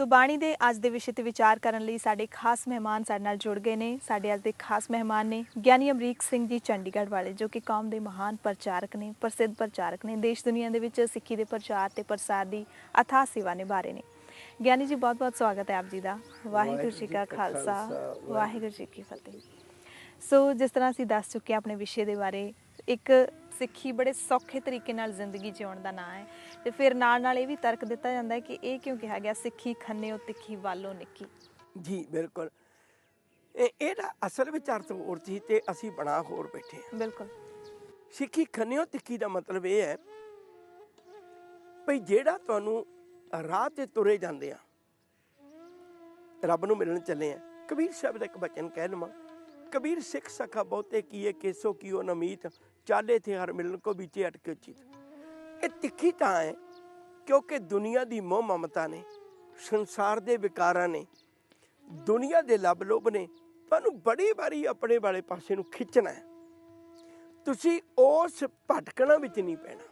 ਸੋ ਬਾਣੀ ਦੇ ਅੱਜ ਦੇ ਵਿਸ਼ੇ ਤੇ ਵਿਚਾਰ ਕਰਨ ਲਈ ਸਾਡੇ ਖਾਸ ਮਹਿਮਾਨ ਸਾਡੇ ਨਾਲ ਜੁੜ ਗਏ ਨੇ। ਸਾਡੇ ਅੱਜ ਦੇ ਖਾਸ ਮਹਿਮਾਨ ਨੇ ਗਿਆਨੀ ਅਮਰੀਕ ਸਿੰਘ ਜੀ ਚੰਡੀਗੜ੍ਹ ਵਾਲੇ, ਜੋ ਕਿ ਕੌਮ ਦੇ ਮਹਾਨ ਪ੍ਰਚਾਰਕ ਨੇ, ਪ੍ਰਸਿੱਧ ਪ੍ਰਚਾਰਕ ਨੇ। ਦੇਸ਼ ਦੁਨੀਆ ਦੇ ਵਿੱਚ ਸਿੱਖੀ ਦੇ ਪ੍ਰਚਾਰ ਤੇ ਪ੍ਰਸਾਰ ਦੀ ਅਥਾਹ ਸੇਵਾ ਨਿਭਾ ਰਹੇ ਨੇ। ਗਿਆਨੀ ਜੀ ਬਹੁਤ ਬਹੁਤ ਸਵਾਗਤ ਹੈ ਆਪ ਜੀ ਦਾ। ਵਾਹਿਗੁਰੂ ਜੀ ਕਾ ਖਾਲਸਾ, ਵਾਹਿਗੁਰੂ ਜੀ ਕੀ ਫਤਿਹ। ਸੋ ਜਿਸ ਤਰ੍ਹਾਂ ਅਸੀਂ ਦੱਸ ਚੁੱਕੇ ਹਾਂ ਆਪਣੇ ਵਿਸ਼ੇ ਦੇ ਬਾਰੇ, ਇੱਕ ਸਿੱਖੀ ਬੜੇ ਸੌਖੇ ਤਰੀਕੇ ਨਾਲ ਜ਼ਿੰਦਗੀ ਜਿਉਣ ਦਾ ਨਾਂ ਹੈ। ਤੇ ਫਿਰ ਨਾਲ ਨਾਲ ਇਹ ਵੀ ਤਰਕ ਦਿੱਤਾ ਜਾਂਦਾ ਹੈ ਕਿ ਇਹ ਕਿਉਂ ਕਿਹਾ ਗਿਆ? ਸਿੱਖੀ ਖੰਨੇ ਤਿੱਖੀ ਵਾਲੋ ਨਿੱਕੀ। ਜੀ ਬਿਲਕੁਲ। ਇਹ ਇਹਦਾ ਅਸਲ ਵਿੱਚ ਅਰਥ ਹੋਰ ਸੀ ਤੇ ਅਸੀਂ ਬਣਾ ਹੋਰ ਬੈਠੇ ਹਾਂ। ਬਿਲਕੁਲ। ਸਿੱਖੀ ਖੰਨਿਓ ਤਿੱਖੀ ਦਾ ਮਤਲਬ ਇਹ ਹੈ ਭਈ ਜਿਹੜਾ ਤੁਹਾਨੂੰ ਰਾਹ ਤੇ ਤੁਰੇ ਜਾਂਦੇ ਆ ਰੱਬ ਨੂੰ ਮਿਲਣ ਚੱਲੇ ਆ ਕਬੀਰ ਸਾਹਿਬ ਦਾ ਇੱਕ ਬਚਨ ਕਹਿ ਲਵਾਂ। ਕਬੀਰ ਸਿੱਖ ਸਖਾ ਬਹੁਤੇ ਕੀਏ ਕੇਸੋ ਕੀਓ ਨਮੀਤ ਚਾਲੇ ਥੇ ਹਰ ਮਿਲਣ ਕੋ ਵਿਚੇ ਅਟਕੇ ਉਚਿਤ ਇਹ ਤਿੱਖੀ ਤਾਂ ਹੈ, ਕਿਉਂਕਿ ਦੁਨੀਆ ਦੀ ਮੋਹ ਮਮਤਾ ਨੇ, ਸੰਸਾਰ ਦੇ ਵਿਕਾਰਾਂ ਨੇ, ਦੁਨੀਆ ਦੇ ਲੱਭ ਲੋਭ ਨੇ, ਤੁਹਾਨੂੰ ਬੜੀ ਵਾਰੀ ਆਪਣੇ ਵਾਲੇ ਪਾਸੇ ਨੂੰ ਖਿੱਚਣਾ ਹੈ। ਤੁਸੀਂ ਉਸ ਭਟਕਣਾ ਵਿੱਚ ਨਹੀਂ ਪੈਣਾ।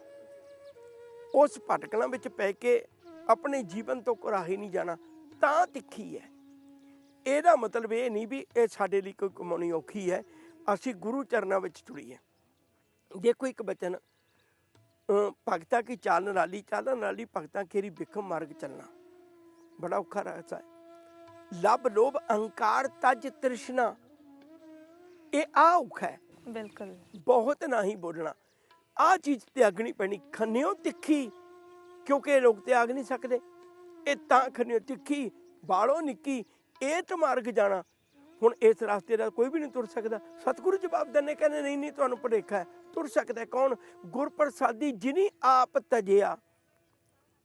ਉਸ ਭਟਕਣਾ ਵਿੱਚ ਪੈ ਕੇ ਆਪਣੇ ਜੀਵਨ ਤੋਂ ਕੁਰਾਹੀ ਨਹੀਂ ਜਾਣਾ, ਤਾਂ ਤਿੱਖੀ ਹੈ। ਇਹਦਾ ਮਤਲਬ ਇਹ ਨਹੀਂ ਵੀ ਇਹ ਸਾਡੇ ਲਈ ਕੋਈ ਕਮਾਉਣੀ ਔਖੀ ਹੈ, ਅਸੀਂ ਗੁਰੂ ਚਰਨਾਂ ਵਿੱਚ ਜੁੜੀਏ ਦੇਖੋ ਇੱਕ ਬਚਨ ਭਗਤਾ ਕੀ ਚਾਲ ਨਾਲੀ ਚਾਲਨ ਨਾਲੀ ਭਗਤਾ ਕੇਰੀ ਬਿਖਮ ਮਾਰਗ ਚੱਲਣਾ। ਬੜਾ ਔਖਾ ਰਹਤਾ ਹੈ। ਲਬ ਲੋਭ ਅਹੰਕਾਰ ਤਜ ਤ੍ਰਿਸ਼ਨਾ। ਇਹ ਆ ਔਖਾ ਹੈ। ਬਿਲਕੁਲ। ਬਹੁਤ ਨਹੀਂ ਬੋਲਣਾ। ਆ ਚੀਜ਼ ਤਿਆਗ ਨਹੀਂ ਪੈਣੀ ਖੰਨਿਓ ਤਿੱਖੀ ਕਿਉਂਕਿ ਇਹ ਲੋਕ ਤਿਆਗ ਨਹੀਂ ਸਕਦੇ। ਇਹ ਤਾਂ ਖੰਨਿਓ ਤਿੱਖੀ ਬਾੜੋ ਨਿੱਕੀ ਇਹ ਤੇ ਮਾਰਗ ਜਾਣਾ। ਹੁਣ ਇਸ ਰਸਤੇ ਦਾ ਕੋਈ ਵੀ ਨਹੀਂ ਤੁਰ ਸਕਦਾ। ਸਤਿਗੁਰੂ ਜਵਾਬ ਦਿੰਦੇ ਕਹਿੰਦੇ ਨਹੀਂ ਨਹੀਂ ਤੁਹਾਨੂੰ ਭੁਲੇਖਾ ਹੈ। ਤੁਰ ਸਕਦਾ ਕੌਣ? ਗੁਰਪ੍ਰਸਾਦੀ ਜਿਨੀ ਆਪ ਤਜਿਆ।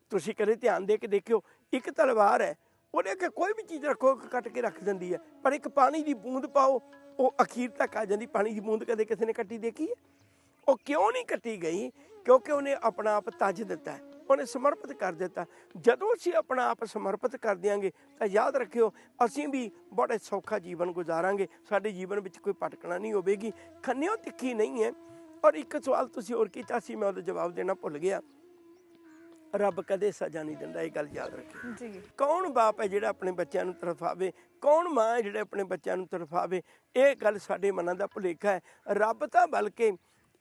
ਤੁਸੀਂ ਕਦੇ ਧਿਆਨ ਦੇ ਕੇ ਦੇਖਿਓ, ਇੱਕ ਤਲਵਾਰ ਹੈ। ਉਹਦੇ ਅੱਗੇ ਕੋਈ ਵੀ ਚੀਜ਼ ਰੱਖੋ ਕੱਟ ਕੇ ਰੱਖ ਦਿੰਦੀ ਹੈ। ਪਰ ਇੱਕ ਪਾਣੀ ਦੀ ਬੂੰਦ ਪਾਓ, ਉਹ ਅਖੀਰ ਤੱਕ ਆ ਜਾਂਦੀ। ਪਾਣੀ ਦੀ ਬੂੰਦ ਕਦੇ ਕਿਸੇ ਨੇ ਕੱਟੀ ਦੇਖੀ ਹੈ? ਉਹ ਕਿਉਂ ਨਹੀਂ ਕੱਟੀ ਗਈ? ਕਿਉਂਕਿ ਉਹਨੇ ਆਪਣਾ ਆਪ ਤਜ ਦਿੱਤਾ ਉਹਨੇ ਸਮਰਪਿਤ ਕਰ ਦਿੱਤਾ ਜਦੋਂ ਅਸੀਂ ਆਪਣਾ ਆਪ ਸਮਰਪਿਤ ਕਰ ਦਿਆਂਗੇ, ਤਾਂ ਯਾਦ ਰੱਖਿਓ, ਅਸੀਂ ਵੀ ਬੜੇ ਸੌਖਾ ਜੀਵਨ ਗੁਜ਼ਾਰਾਂਗੇ। ਸਾਡੇ ਜੀਵਨ ਵਿੱਚ ਕੋਈ ਭਟਕਣਾ ਨਹੀਂ ਹੋਵੇਗੀ। ਖੰਨਿਓ ਤਿੱਖੀ ਨਹੀਂ ਹੈ। ਔਰ ਇੱਕ ਸਵਾਲ ਤੁਸੀਂ ਹੋਰ ਕੀਤਾ ਸੀ ਮੈਂ ਉਹਦਾ ਜਵਾਬ ਦੇਣਾ ਭੁੱਲ ਗਿਆ। ਰੱਬ ਕਦੇ ਸਜ਼ਾ ਨਹੀਂ ਦਿੰਦਾ ਇਹ ਗੱਲ ਯਾਦ ਰੱਖਿਓ। ਜੀ। ਕੌਣ ਬਾਪ ਹੈ ਜਿਹੜਾ ਆਪਣੇ ਬੱਚਿਆਂ ਨੂੰ ਤਰਫਾਵੇ ਕੌਣ ਮਾਂ ਹੈ ਜਿਹੜਾ ਆਪਣੇ ਬੱਚਿਆਂ ਨੂੰ ਤਰਫਾਵੇ ਇਹ ਗੱਲ ਸਾਡੇ ਮਨਾਂ ਦਾ ਭੁਲੇਖਾ ਹੈ। ਰੱਬ ਤਾਂ ਬਲਕਿ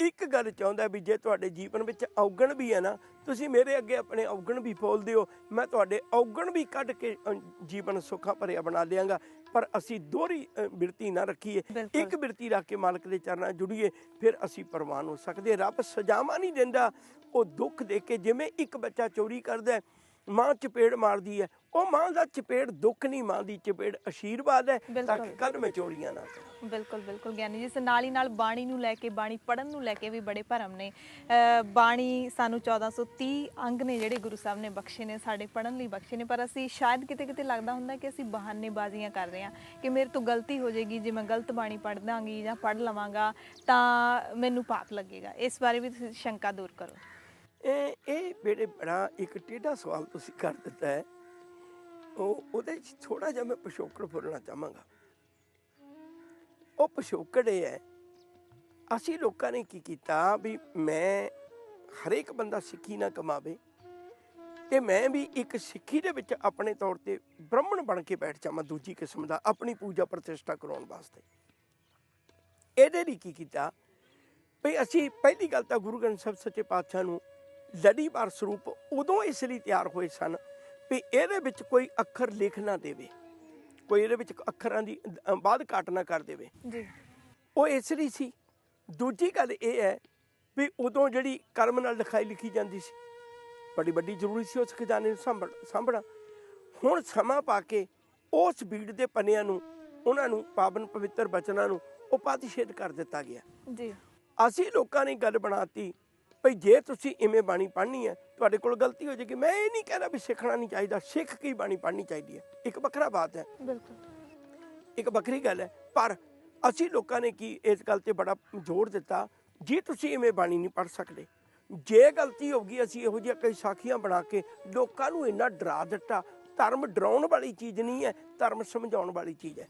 ਇੱਕ ਗੱਲ ਚਾਹੁੰਦਾ ਵੀ ਜੇ ਤੁਹਾਡੇ ਜੀਵਨ ਵਿੱਚ ਔਗਣ ਵੀ ਹੈ ਨਾ ਤੁਸੀਂ ਮੇਰੇ ਅੱਗੇ ਆਪਣੇ ਔਗਣ ਵੀ ਫੋਲ ਦਿਓ। ਮੈਂ ਤੁਹਾਡੇ ਔਗਣ ਵੀ ਕੱਢ ਕੇ ਜੀਵਨ ਸੁੱਖਾ ਭਰਿਆ ਬਣਾ ਦਿਆਂਗਾ। ਪਰ ਅਸੀਂ ਦੋਹਰੀ ਬਿਰਤੀ ਨਾ ਰੱਖੀਏ। ਇੱਕ ਬਿਰਤੀ ਰੱਖ ਕੇ ਮਾਲਕ ਦੇ ਚਰਨਾਂ ਜੁੜੀਏ ਫਿਰ ਅਸੀਂ ਪ੍ਰਵਾਨ ਹੋ ਸਕਦੇ। ਰੱਬ ਸਜ਼ਾਵਾਂ ਨਹੀਂ ਦਿੰਦਾ। ਉਹ ਦੁੱਖ ਦੇ ਕੇ ਜਿਵੇਂ ਇੱਕ ਬੱਚਾ ਚੋਰੀ ਕਰਦਾ ਮਾਂ ਚਪੇੜ ਮਾਰਦੀ ਹੈ ਉਹ ਮਾਂ ਦਾ ਚਪੇੜ ਦੁੱਖ ਨਹੀਂ ਮਾਂ ਦੀ ਚਪੇੜ ਆਸ਼ੀਰਵਾਦ ਹੈ ਤਾਂ। ਕਿ ਕੱਲ ਮੈਂ ਚੋਰੀਆਂ ਨਾ ਕਰਾਂ। ਬਿਲਕੁਲ ਬਿਲਕੁਲ ਗਿਆਨੀ ਜੀ ਇਸ ਨਾਲ ਹੀ ਨਾਲ ਬਾਣੀ ਨੂੰ ਲੈ ਕੇ ਬਾਣੀ ਪੜਨ ਨੂੰ ਲੈ ਕੇ ਵੀ ਬੜੇ ਭਰਮ ਨੇ। ਬਾਣੀ ਸਾਨੂੰ 1430 ਅੰਗ ਨੇ ਜਿਹੜੇ ਗੁਰੂ ਸਾਹਿਬ ਨੇ ਬਖਸ਼ੇ ਨੇ ਸਾਡੇ ਪੜਨ ਲਈ ਬਖਸ਼ੇ ਨੇ ਪਰ ਅਸੀਂ ਸ਼ਾਇਦ ਕਿਤੇ ਕਿਤੇ ਲੱਗਦਾ ਹੁੰਦਾ ਕਿ ਅਸੀਂ ਬਹਾਨੇਬਾਜ਼ੀਆਂ ਕਰ ਰਹੇ ਹਾਂ ਕਿ ਮੇਰੇ ਤੋਂ ਗਲਤੀ ਹੋ ਜਾਏਗੀ ਜੇ ਮੈਂ ਗਲਤ ਬਾਣੀ ਪੜ੍ਹ ਦਾਂਗੀ ਜਾਂ ਪੜ੍ਹ ਲਵਾਂਗਾ ਤਾਂ ਮੈਨੂੰ ਪਾਪ ਲੱਗੇਗਾ। ਇਸ ਬਾਰੇ ਵੀ ਤੁਸੀਂ ਸ਼ੰਕਾ ਦੂਰ ਕਰੋ। ਇਹ ਇਹ ਬੇੜੇ ਬੜਾ ਇੱਕ ਟੇਢਾ ਸਵਾਲ ਤੁਸੀਂ ਕਰ ਦਿੱਤਾ ਹੈ। ਉਹ ਉਹਦੇ ਚ ਥੋੜਾ ਜਿਹਾ ਮੈਂ ਪਿਛੋਕੜ ਫੋਲਣਾ ਚਾਹਾਂਗਾ। ਉਹ ਪਿਛੋਕੜ ਇਹ ਹੈ, ਅਸੀਂ ਲੋਕਾਂ ਨੇ ਕੀ ਕੀਤਾ ਵੀ ਮੈਂ ਹਰੇਕ ਬੰਦਾ ਸਿੱਖੀ ਨਾ ਕਮਾਵੇ ਤੇ ਮੈਂ ਵੀ ਇੱਕ ਸਿੱਖੀ ਦੇ ਵਿੱਚ ਆਪਣੇ ਤੌਰ ਤੇ ਬ੍ਰਾਹਮਣ ਬਣ ਕੇ ਬੈਠ ਜਾਵਾਂ ਦੂਜੀ ਕਿਸਮ ਦਾ ਆਪਣੀ ਪੂਜਾ ਪ੍ਰਤਿਸ਼ਠਾ ਕਰਾਉਣ ਵਾਸਤੇ। ਇਹਦੇ ਲਈ ਕੀ ਕੀਤਾ ਵੀ ਅਸੀਂ ਪਹਿਲੀ ਗੱਲ ਤਾਂ ਗੁਰੂ ਗ੍ਰੰਥ ਸਾਹਿਬ ਸੱਚੇ ਪਾਤਸ਼ਾਹ ਨੂੰ ਲੜੀਵਾਰ ਸਰੂਪ ਉਦੋਂ ਇਸ ਲਈ ਤਿਆਰ ਹੋਏ ਸਨ ਵੀ ਇਹਦੇ ਵਿੱਚ ਕੋਈ ਅੱਖਰ ਲਿਖ ਨਾ ਦੇਵੇ। ਕੋਈ ਇਹਦੇ ਵਿੱਚ ਅੱਖਰਾਂ ਦੀ ਬਾਅਦ ਕਾਟ ਨਾ ਕਰ ਦੇਵੇ। ਜੀ। ਉਹ ਇਸ ਲਈ ਸੀ। ਦੂਜੀ ਗੱਲ ਇਹ ਹੈ ਵੀ ਉਦੋਂ ਜਿਹੜੀ ਕਲਮ ਨਾਲ ਲਿਖਾਈ ਲਿਖੀ ਜਾਂਦੀ ਸੀ ਬੜੀ ਵੱਡੀ ਜ਼ਰੂਰੀ ਸੀ ਉਸ ਖਜ਼ਾਨੇ ਨੂੰ ਸਾਂਭਣਾ। ਹੁਣ ਸਮਾਂ ਪਾ ਕੇ ਉਸ ਬੀੜ ਦੇ ਪੰਨਿਆਂ ਨੂੰ ਉਹਨਾਂ ਨੂੰ ਪਾਵਨ ਪਵਿੱਤਰ ਬਚਨਾਂ ਨੂੰ ਉਹ ਪਾਤਿਸ਼ੇਦ ਕਰ ਦਿੱਤਾ ਗਿਆ। ਜੀ। ਅਸੀਂ ਲੋਕਾਂ ਨੇ ਗੱਲ ਬਣਾਤੀ ਭਈ ਜੇ ਤੁਸੀਂ ਇਵੇਂ ਬਾਣੀ ਪੜ੍ਹਨੀ ਹੈ ਤੁਹਾਡੇ ਕੋਲ ਗਲਤੀ ਹੋ ਜਾਏਗੀ। ਮੈਂ ਇਹ ਨਹੀਂ ਕਹਿੰਦਾ ਵੀ ਸਿੱਖਣਾ ਨਹੀਂ ਚਾਹੀਦਾ। ਸਿੱਖ ਕੇ ਬਾਣੀ ਪੜ੍ਹਨੀ ਚਾਹੀਦੀ ਹੈ? ਇੱਕ ਵੱਖਰਾ ਬਾਤ ਹੈ। ਬਿਲਕੁਲ। ਇੱਕ ਵੱਖਰੀ ਗੱਲ ਹੈ। ਪਰ ਅਸੀਂ ਲੋਕਾਂ ਨੇ ਕੀ ਇਸ ਗੱਲ ਤੇ ਬੜਾ ਜ਼ੋਰ ਦਿੱਤਾ? ਜੇ ਤੁਸੀਂ ਇਵੇਂ ਬਾਣੀ ਨਹੀਂ ਪੜ੍ਹ ਸਕਦੇ ਜੇ ਗਲਤੀ ਹੋ ਗਈ ਅਸੀਂ ਇਹੋ ਜਿਹੀਆਂ ਕਈ ਸਾਖੀਆਂ ਬਣਾ ਕੇ ਲੋਕਾਂ ਨੂੰ ਇੰਨਾ ਡਰਾ ਦਿੱਤਾ। ਧਰਮ ਡਰਾਉਣ ਵਾਲੀ ਚੀਜ਼ ਨਹੀਂ ਹੈ ਧਰਮ ਸਮਝਾਉਣ ਵਾਲੀ ਚੀਜ਼ ਹੈ।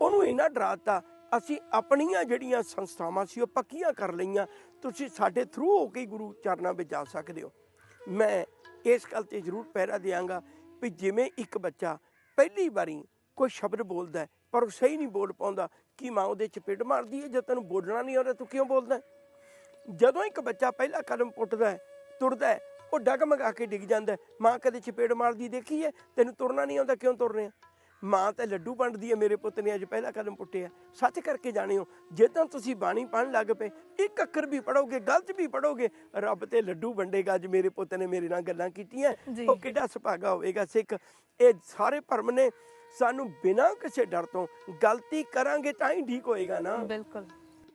ਉਹਨੂੰ ਇੰਨਾ ਡਰਾਤਾ ਅਸੀਂ ਆਪਣੀਆਂ ਜਿਹੜੀਆਂ ਸੰਸਥਾਵਾਂ ਸੀ ਉਹ ਪੱਕੀਆਂ ਕਰ ਲਈਆਂ। ਤੁਸੀਂ ਸਾਡੇ ਥਰੂ ਹੋ ਕੇ ਗੁਰੂ ਚਰਨਾਂ ਵਿੱਚ ਜਾ ਸਕਦੇ ਹੋ। ਮੈਂ ਇਸ ਗੱਲ ਤੇ ਜ਼ਰੂਰ ਪਹਿਰਾ ਦਿਆਂਗਾ ਵੀ ਜਿਵੇਂ ਇੱਕ ਬੱਚਾ ਪਹਿਲੀ ਵਾਰੀ ਕੋਈ ਸ਼ਬਦ ਬੋਲਦਾ ਪਰ ਉਹ ਸਹੀ ਨਹੀਂ ਬੋਲ ਪਾਉਂਦਾ, ਕੀ ਮਾਂ ਉਹਦੇ ਚਪੇਟ ਮਾਰਦੀ ਹੈ, ਜੇ ਤੈਨੂੰ ਬੋਲਣਾ ਨਹੀਂ ਆਉਂਦਾ ਤੂੰ ਕਿਉਂ ਬੋਲਦਾ ਜਦੋਂ ਇੱਕ ਬੱਚਾ ਪਹਿਲਾ ਕਦਮ ਪੁੱਟਦਾ ਹੈ, ਤੁਰਦਾ ਹੈ, ਉਹ ਡਗਮਗਾ ਕੇ ਡਿੱਗ ਜਾਂਦਾ ਮਾਂ ਕਦੇ ਚਪੇੜ ਮਾਰਦੀ ਦੇਖੀ ਹੈ, ਤੈਨੂੰ ਤੁਰਨਾ ਨਹੀਂ ਆਉਂਦਾ ਕਿਉਂ ਤੁਰ ਰਿਹਾ ਮਾਂ ਤਾਂ ਲੱਡੂ ਵੰਡਦੀ ਹੈ ਮੇਰੇ ਪੁੱਤ ਨੇ ਅੱਜ ਪਹਿਲਾ ਕਦਮ ਪੁੱਟਿਆ। ਸੱਚ ਕਰਕੇ ਜਾਣਿਓ ਜਦੋਂ ਤੁਸੀਂ ਬਾਣੀ ਪੜਨ ਲੱਗ ਪਏ ਇੱਕ ਅੱਖਰ ਵੀ ਪੜੋਗੇ ਗਲਤ ਵੀ ਪੜੋਗੇ ਰੱਬ ਤੇ ਲੱਡੂ ਵੰਡੇਗਾ ਅੱਜ ਮੇਰੇ ਪੁੱਤ ਨੇ ਮੇਰੇ ਨਾਲ ਗੱਲਾਂ ਕੀਤੀਆਂ। ਉਹ ਕਿੱਡਾ ਸੁਭਾਗਾ ਹੋਵੇਗਾ ਸਿੱਖ। ਇਹ ਸਾਰੇ ਭਰਮ ਨੇ ਸਾਨੂੰ ਬਿਨਾਂ ਕਿਸੇ ਡਰ ਤੋਂ ਗਲਤੀ ਕਰਾਂਗੇ ਤਾਂ ਹੀ ਠੀਕ ਹੋਏਗਾ ਨਾ। ਬਿਲਕੁਲ।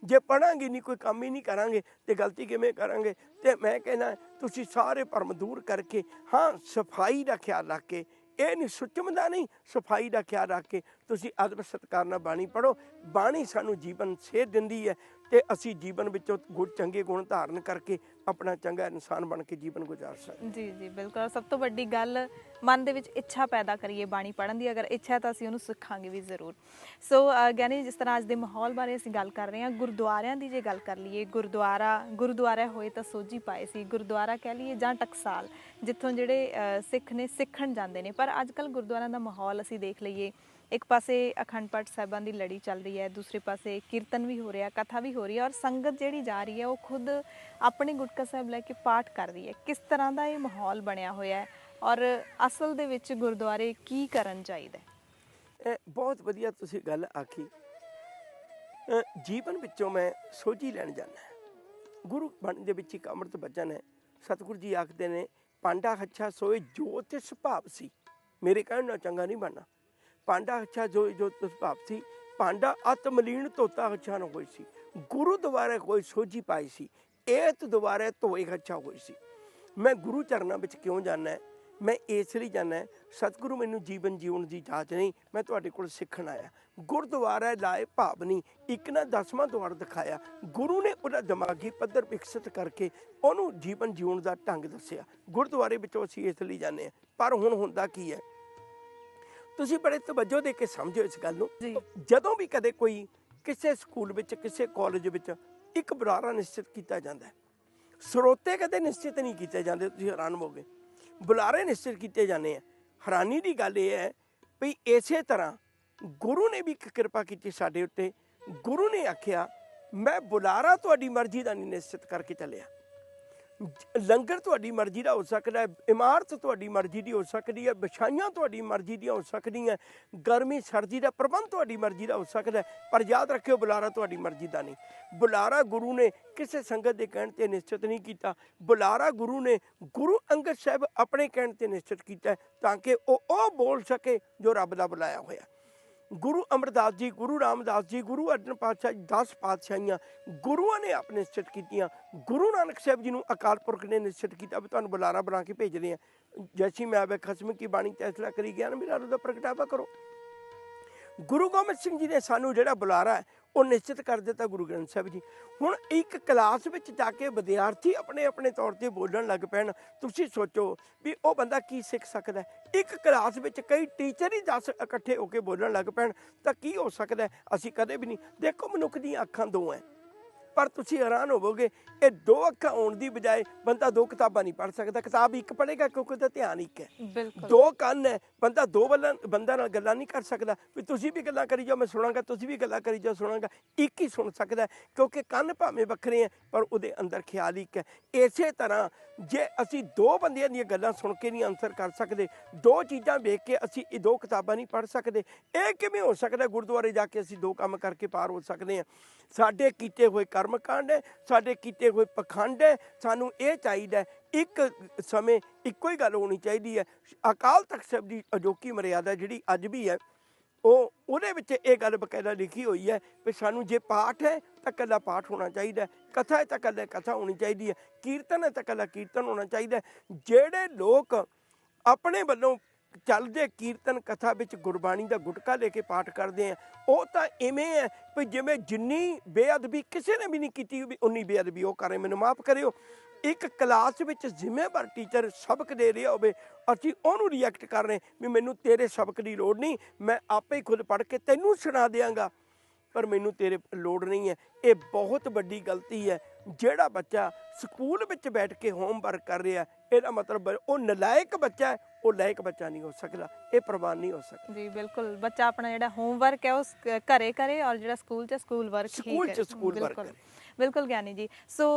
ਜੇ ਪੜਾਂਗੇ ਨਹੀਂ ਕੋਈ ਕੰਮ ਹੀ ਨਹੀਂ ਕਰਾਂਗੇ ਤੇ ਗਲਤੀ ਕਿਵੇਂ ਕਰਾਂਗੇ? ਤੇ ਮੈਂ ਕਹਿੰਦਾ ਤੁਸੀਂ ਸਾਰੇ ਭਰਮ ਦੂਰ ਕਰਕੇ ਹਾਂ ਸਫ਼ਾਈ ਦਾ ਖਿਆਲ ਰੱਖ ਕੇ ਇਹ ਨਹੀਂ ਸੁੱਚਮ ਦਾ ਨਹੀਂ, ਸਫ਼ਾਈ ਦਾ ਖਿਆਲ ਰੱਖ ਕੇ ਤੁਸੀਂ ਅਦਬ ਸਤਿਕਾਰ ਨਾਲ ਬਾਣੀ ਪੜੋ ਬਾਣੀ ਸਾਨੂੰ ਜੀਵਨ ਸੇਧ ਦਿੰਦੀ ਹੈ ਤੇ ਅਸੀਂ ਜੀਵਨ ਵਿੱਚੋਂ ਗੁਣ ਚੰਗੇ ਗੁਣ ਧਾਰਨ ਕਰਕੇ ਆਪਣਾ ਚੰਗਾ ਇਨਸਾਨ ਬਣ ਕੇ ਜੀਵਨ ਗੁਜ਼ਾਰ ਸਕਦੇ। ਜੀ ਜੀ, ਬਿਲਕੁਲ। ਸਭ ਤੋਂ ਵੱਡੀ ਗੱਲ, ਮਨ ਦੇ ਵਿੱਚ ਇੱਛਾ ਪੈਦਾ ਕਰੀਏ ਬਾਣੀ ਪੜਨ ਦੀ। ਅਗਰ ਇੱਛਾ ਤਾਂ ਅਸੀਂ ਉਹਨੂੰ ਸਿੱਖਾਂਗੇ ਵੀ ਜ਼ਰੂਰ। ਸੋ ਗਿਆਨੀ ਜਿਸ ਤਰ੍ਹਾਂ ਅੱਜ ਦੇ ਮਾਹੌਲ ਬਾਰੇ ਅਸੀਂ ਗੱਲ ਕਰ ਰਹੇ ਹਾਂ, ਗੁਰਦੁਆਰਿਆਂ ਦੀ ਜੇ ਗੱਲ ਕਰ ਲਈਏ, ਗੁਰਦੁਆਰਾ ਗੁਰਦੁਆਰਾ ਹੋਏ ਤਾਂ ਸੋਝੀ ਪਾਏ ਸੀ। ਗੁਰਦੁਆਰਾ ਕਹਿ ਲਈਏ ਜਾਂ ਟਕਸਾਲ, ਜਿੱਥੋਂ ਜਿਹੜੇ ਸਿੱਖ ਨੇ ਸਿੱਖਣ ਜਾਂਦੇ ਨੇ। ਪਰ ਅੱਜ ਕੱਲ ਗੁਰਦੁਆਰਿਆਂ ਦਾ ਮਾਹੌਲ ਅਸੀਂ ਦੇਖ ਲਈਏ। ਇੱਕ ਪਾਸੇ ਅਖੰਡ ਪਾਠ ਸਾਹਿਬਾਂ ਦੀ ਲੜੀ ਚੱਲ ਰਹੀ ਹੈ, ਦੂਸਰੇ ਪਾਸੇ ਕੀਰਤਨ ਵੀ ਹੋ ਰਿਹਾ, ਕਥਾ ਵੀ ਹੋ ਰਹੀ ਹੈ ਔਰ ਸੰਗਤ ਜਿਹੜੀ ਜਾ ਰਹੀ ਹੈ, ਉਹ ਖੁਦ ਆਪਣੇ ਗੁਟਕਾ ਸਾਹਿਬ ਲੈ ਕੇ ਪਾਠ ਕਰ ਰਹੀ ਹੈ। ਕਿਸ ਤਰ੍ਹਾਂ ਦਾ ਇਹ ਮਾਹੌਲ ਬਣਿਆ ਹੋਇਆ ਹੈ ਔਰ ਅਸਲ ਦੇ ਵਿੱਚ ਗੁਰਦੁਆਰੇ ਕੀ ਕਰਨ ਚਾਹੀਦਾ ਇਹ ਬਹੁਤ ਵਧੀਆ ਤੁਸੀਂ ਗੱਲ ਆਖੀ। ਜੀਵਨ ਵਿੱਚੋਂ ਮੈਂ ਸੋਝੀ ਲੈਣ ਜਾਣਾ ਗੁਰੂ ਬਾਣੀ ਦੇ ਵਿੱਚ ਇੱਕ ਅੰਮ੍ਰਿਤ ਬਚਨ ਹੈ। ਸਤਿਗੁਰੂ ਜੀ ਆਖਦੇ ਨੇ, ਪਾਂਡਾ ਹੱਛਾ ਸੋਏ ਜੋ ਤੇ ਸੁਭਾਵ ਸੀ। ਮੇਰੇ ਕਹਿਣ ਨਾਲ ਚੰਗਾ ਨਹੀਂ ਬਣਨਾ। ਪਾਂਡਾ ਹੱਛਾ ਜੋ ਜੋ ਤੇ ਸੁਭਾਵ ਸੀ। ਪਾਂਡਾ ਅਤਮਲੀਨ ਧੋਤਾ ਹੱਛਾ ਨਾ ਹੋਈ ਸੀ। ਗੁਰੂ ਦੁਆਰੇ ਕੋਈ ਸੋਝੀ ਪਾਈ ਸੀ। ਇਹ ਦੁਆਰੇ ਧੋਏ ਹੱਛਾ ਹੋਈ ਸੀ। ਮੈਂ ਗੁਰੂ ਚਰਨਾਂ ਵਿੱਚ ਕਿਉਂ ਜਾਣਾ ਮੈਂ ਇਸ ਲਈ ਜਾਣਾ ਸਤਿਗੁਰੂ ਮੈਨੂੰ ਜੀਵਨ ਜੀਉਣ ਦੀ ਜਾਚ ਨਹੀਂ ਮੈਂ ਤੁਹਾਡੇ ਕੋਲ ਸਿੱਖਣ ਆਇਆ। ਗੁਰਦੁਆਰਾ ਲਾਏ ਭਾਵਨੀ ਇੱਕ ਨਾ ਦਸਵਾਂ ਦੁਆਰ ਦਿਖਾਇਆ। ਗੁਰੂ ਨੇ ਉਹਦਾ ਦਿਮਾਗੀ ਪੱਧਰ ਵਿਕਸਿਤ ਕਰਕੇ ਉਹਨੂੰ ਜੀਵਨ ਜੀਉਣ ਦਾ ਢੰਗ ਦੱਸਿਆ। ਗੁਰਦੁਆਰੇ ਵਿੱਚੋਂ ਅਸੀਂ ਇਸ ਲਈ ਜਾਂਦੇ ਹਾਂ। ਪਰ ਹੁਣ ਹੁੰਦਾ ਕੀ ਹੈ? ਤੁਸੀਂ ਬੜੇ ਤਵੱਜੋ ਦੇ ਕੇ ਸਮਝੋ ਇਸ ਗੱਲ ਨੂੰ। ਜਦੋਂ ਵੀ ਕਦੇ ਕੋਈ ਕਿਸੇ ਸਕੂਲ ਵਿੱਚ ਕਿਸੇ ਕਾਲਜ ਵਿੱਚ ਇੱਕ ਬੁਲਾਰਾ ਨਿਸ਼ਚਿਤ ਕੀਤਾ ਜਾਂਦਾ ਹੈ। ਸਰੋਤੇ ਕਦੇ ਨਿਸ਼ਚਿਤ ਨਹੀਂ ਕੀਤੇ ਜਾਂਦੇ, ਤੁਸੀਂ ਹੈਰਾਨ ਹੋਗੇ ਬੁਲਾਰੇ ਨਿਸ਼ਚਿਤ ਕੀਤੇ ਜਾਂਦੇ ਆ। ਹੈਰਾਨੀ ਦੀ ਗੱਲ ਇਹ ਹੈ ਵੀ ਇਸੇ ਤਰ੍ਹਾਂ ਗੁਰੂ ਨੇ ਵੀ ਇੱਕ ਕਿਰਪਾ ਕੀਤੀ ਸਾਡੇ ਉੱਤੇ। ਗੁਰੂ ਨੇ ਆਖਿਆ, ਮੈਂ ਬੁਲਾਰਾ ਤੁਹਾਡੀ ਮਰਜ਼ੀ ਦਾ ਨਹੀਂ ਨਿਸ਼ਚਿਤ ਕਰਕੇ ਚੱਲਿਆ। ਲੰਗਰ ਤੁਹਾਡੀ ਮਰਜ਼ੀ ਦਾ ਹੋ ਸਕਦਾ ਹੈ, ਇਮਾਰਤ ਤੁਹਾਡੀ ਮਰਜ਼ੀ ਦੀ ਹੋ ਸਕਦੀ ਹੈ, ਵਿਛਾਈਆਂ ਤੁਹਾਡੀ ਮਰਜ਼ੀ ਦੀਆਂ ਹੋ ਸਕਦੀਆਂ ਗਰਮੀ, ਸਰਦੀ ਦਾ ਪ੍ਰਬੰਧ ਤੁਹਾਡੀ ਮਰਜ਼ੀ ਦਾ ਹੋ ਸਕਦਾ ਪਰ ਯਾਦ ਰੱਖਿਓ ਬੁਲਾਰਾ ਤੁਹਾਡੀ ਮਰਜ਼ੀ ਦਾ ਨਹੀਂ। ਬੁਲਾਰਾ ਗੁਰੂ ਨੇ ਕਿਸੇ ਸੰਗਤ ਦੇ ਕਹਿਣ ਤੇ ਨਿਸ਼ਚਿਤ ਨਹੀਂ ਕੀਤਾ। ਬੁਲਾਰਾ ਗੁਰੂ ਨੇ ਗੁਰੂ ਅੰਗਦ ਸਾਹਿਬ ਆਪਣੇ ਕਹਿਣ ਤੇ ਨਿਸ਼ਚਿਤ ਕੀਤਾ ਤਾਂ ਕਿ ਉਹ ਉਹ ਬੋਲ ਸਕੇ ਜੋ ਰੱਬ ਦਾ ਬੁਲਾਇਆ ਹੋਇਆ ਗੁਰੂ ਅਮਰਦਾਸ ਜੀ, ਗੁਰੂ ਰਾਮਦਾਸ ਜੀ, ਗੁਰੂ ਅਰਜਨ ਪਾਤਸ਼ਾਹ ਜੀ 10 ਪਾਤਸ਼ਾਹੀਆਂ, ਗੁਰੂਆਂ ਨੇ ਆਪ ਨਿਸ਼ਚਿਤ ਕੀਤੀਆਂ। ਗੁਰੂ ਨਾਨਕ ਸਾਹਿਬ ਜੀ ਨੂੰ ਅਕਾਲ ਪੁਰਖ ਨੇ ਨਿਸ਼ਚਿਤ ਕੀਤਾ ਵੀ ਤੁਹਾਨੂੰ ਬੁਲਾਰਾ ਬਣਾ ਕੇ ਭੇਜਦੇ ਆ ਜੈਸੀ ਮੈਂ ਆਵੇ ਖਸਮ ਕੀ ਬਾਣੀ ਫੈਸਲਾ ਕਰੀ ਗਿਆਨ ਮੇਰਾ ਦਾ ਪ੍ਰਗਟਾਵਾ ਕਰੋ। ਗੁਰੂ ਗੋਬਿੰਦ ਸਿੰਘ ਜੀ ਨੇ ਸਾਨੂੰ ਜਿਹੜਾ ਬੁਲਾਰਾ ਹੈ ਉਹ ਨਿਸ਼ਚਿਤ ਕਰ ਦਿੱਤਾ ਗੁਰੂ ਗ੍ਰੰਥ ਸਾਹਿਬ ਜੀ। ਹੁਣ ਇੱਕ ਕਲਾਸ ਵਿੱਚ ਜਾ ਕੇ ਵਿਦਿਆਰਥੀ ਆਪਣੇ ਆਪਣੇ ਤੌਰ ਤੇ ਬੋਲਣ ਲੱਗ ਪੈਣ, ਤੁਸੀਂ ਸੋਚੋ ਵੀ ਉਹ ਬੰਦਾ ਕੀ ਸਿੱਖ ਸਕਦਾ ਇੱਕ ਕਲਾਸ ਵਿੱਚ ਕਈ ਟੀਚਰ ਹੀ 10 ਇਕੱਠੇ ਹੋ ਕੇ ਬੋਲਣ ਲੱਗ ਪੈਣ, ਤਾਂ ਕੀ ਹੋ ਸਕਦਾ ਅਸੀਂ ਕਦੇ ਵੀ ਨਹੀਂ। ਦੇਖੋ ਮਨੁੱਖ ਦੀਆਂ ਅੱਖਾਂ ਦੋ ਐ ਪਰ ਤੁਸੀਂ ਹੈਰਾਨ ਹੋਵੋਗੇ ਇਹ ਦੋ ਅੱਖਾਂ ਹੋਣ ਦੀ ਬਜਾਏ ਬੰਦਾ ਦੋ ਕਿਤਾਬਾਂ ਨਹੀਂ ਪੜ੍ਹ ਸਕਦਾ। ਕਿਤਾਬ ਇੱਕ ਪੜ੍ਹੇਗਾ ਕਿਉਂਕਿ ਉਹਦਾ ਧਿਆਨ ਇੱਕ ਹੈ। ਦੋ ਕੰਨ ਹੈ ਬੰਦਾ ਦੋ ਬੱਲਾਂ ਬੰਦਾ ਨਾਲ ਗੱਲਾਂ ਨਹੀਂ ਕਰ ਸਕਦਾ। ਵੀ ਤੁਸੀਂ ਵੀ ਗੱਲਾਂ ਕਰੀ ਜਾਓ ਮੈਂ ਸੁਣਾਂਗਾ ਤੁਸੀਂ ਵੀ ਗੱਲਾਂ ਕਰੀ ਜਾਓ ਸੁਣਾਂਗਾ ਇੱਕ ਹੀ ਸੁਣ ਸਕਦਾ ਕਿਉਂਕਿ ਕੰਨ ਭਾਵੇਂ ਵੱਖਰੇ ਹੈ ਪਰ ਉਹਦੇ ਅੰਦਰ ਖਿਆਲ ਇੱਕ ਹੈ। ਇਸੇ ਤਰ੍ਹਾਂ ਜੇ ਅਸੀਂ ਦੋ ਬੰਦਿਆਂ ਦੀਆਂ ਗੱਲਾਂ ਸੁਣ ਕੇ ਨਹੀਂ ਆਨਸਰ ਕਰ ਸਕਦੇ ਦੋ ਚੀਜ਼ਾਂ ਵੇਖ ਕੇ ਅਸੀਂ ਇਹ ਦੋ ਕਿਤਾਬਾਂ ਨਹੀਂ ਪੜ੍ਹ ਸਕਦੇ ਇਹ ਕਿਵੇਂ ਹੋ ਸਕਦਾ ਗੁਰਦੁਆਰੇ ਜਾ ਕੇ ਅਸੀਂ ਦੋ ਕੰਮ ਕਰਕੇ ਪਾਰ ਹੋ ਸਕਦੇ ਹਾਂ? ਸਾਡੇ ਕੀਤੇ ਹੋਏ ਕਰਮ ਕਾਂਡ ਹੈ, ਸਾਡੇ ਕੀਤੇ ਹੋਏ ਪਖੰਡ ਹੈ, ਸਾਨੂੰ ਇਹ ਚਾਹੀਦਾ ਇੱਕ ਸਮੇਂ ਇੱਕੋ ਹੀ ਗੱਲ ਹੋਣੀ ਚਾਹੀਦੀ ਹੈ। ਅਕਾਲ ਤਖਤ ਸਾਹਿਬ ਦੀ ਅਜੋਕੀ ਮਰਿਆਦਾ ਜਿਹੜੀ ਅੱਜ ਵੀ ਹੈ, ਉਹ ਉਹਦੇ ਵਿੱਚ ਇਹ ਗੱਲ ਬਕਾਇਦਾ ਲਿਖੀ ਹੋਈ ਹੈ ਵੀ ਸਾਨੂੰ ਜੇ ਪਾਠ ਹੈ ਤਾਂ ਕੱਲਾ ਪਾਠ ਹੋਣਾ ਚਾਹੀਦਾ ਕਥਾ ਹੈ ਤਾਂ ਕੱਲਾ ਕਥਾ ਹੋਣੀ ਚਾਹੀਦੀ ਹੈ, ਕੀਰਤਨ ਹੈ ਤਾਂ ਕੱਲਾ ਕੀਰਤਨ ਹੋਣਾ ਚਾਹੀਦਾ ਜਿਹੜੇ ਲੋਕ ਆਪਣੇ ਵੱਲੋਂ ਚੱਲਦੇ ਕੀਰਤਨ ਕਥਾ ਵਿੱਚ ਗੁਰਬਾਣੀ ਦਾ ਗੁਟਕਾ ਲੈ ਕੇ ਪਾਠ ਕਰਦੇ ਆ। ਉਹ ਤਾਂ ਇਵੇਂ ਹੈ ਵੀ ਜਿਵੇਂ ਜਿੰਨੀ ਬੇਅਦਬੀ ਕਿਸੇ ਨੇ ਵੀ ਨਹੀਂ ਕੀਤੀ ਵੀ ਉਨੀ ਬੇਅਦਬੀ ਉਹ ਕਰੇ, ਮੈਨੂੰ ਮਾਫ ਕਰਿਓ। ਇੱਕ ਕਲਾਸ ਵਿੱਚ ਜ਼ਿੰਮੇਵਾਰ ਟੀਚਰ ਸਬਕ ਦੇ ਰਿਹਾ ਹੋਵੇ, ਅਸੀਂ ਉਹਨੂੰ ਰਿਐਕਟ ਕਰ ਰਹੇ ਵੀ ਮੈਨੂੰ ਤੇਰੇ ਸਬਕ ਦੀ ਲੋੜ ਨਹੀਂ, ਮੈਂ ਆਪੇ ਹੀ ਖੁਦ ਪੜ੍ਹ ਕੇ ਤੈਨੂੰ ਸੁਣਾ ਦਿਆਂਗਾ। ਪਰ ਮੈਨੂੰ ਤੇਰੇ ਲੋੜ ਨਹੀਂ ਹੈ। ਇਹ ਬਹੁਤ ਵੱਡੀ ਗਲਤੀ ਹੈ। ਜਿਹੜਾ ਬੱਚਾ ਸਕੂਲ ਵਿੱਚ ਬੈਠ ਕੇ ਹੋਮਵਰਕ ਕਰ ਰਿਹਾ ਇਹਦਾ ਮਤਲਬ ਉਹ ਨਲਾਇਕ ਬੱਚਾ ਉਹ ਲਾਇਕ ਬੱਚਾ ਨਹੀਂ ਹੋ ਸਕਦਾ ਇਹ ਪ੍ਰਵਾਨ ਨਹੀਂ ਹੋ ਸਕਦਾ ਜੀ ਬਿਲਕੁਲ ਬੱਚਾ ਆਪਣਾ ਜਿਹੜਾ ਹੋਮਵਰਕ ਹੈ ਉਹ ਘਰੇ ਕਰੇ ਔਰ ਜਿਹੜਾ ਸਕੂਲ 'ਚ ਸਕੂਲ ਵਰਕ ਹੀ ਸਕੂਲ 'ਚ। ਸਕੂਲ work ਬਿਲਕੁਲ। ਕਰੇ। ਬਿਲਕੁਲ ਗਿਆਨੀ ਜੀ ਸੋ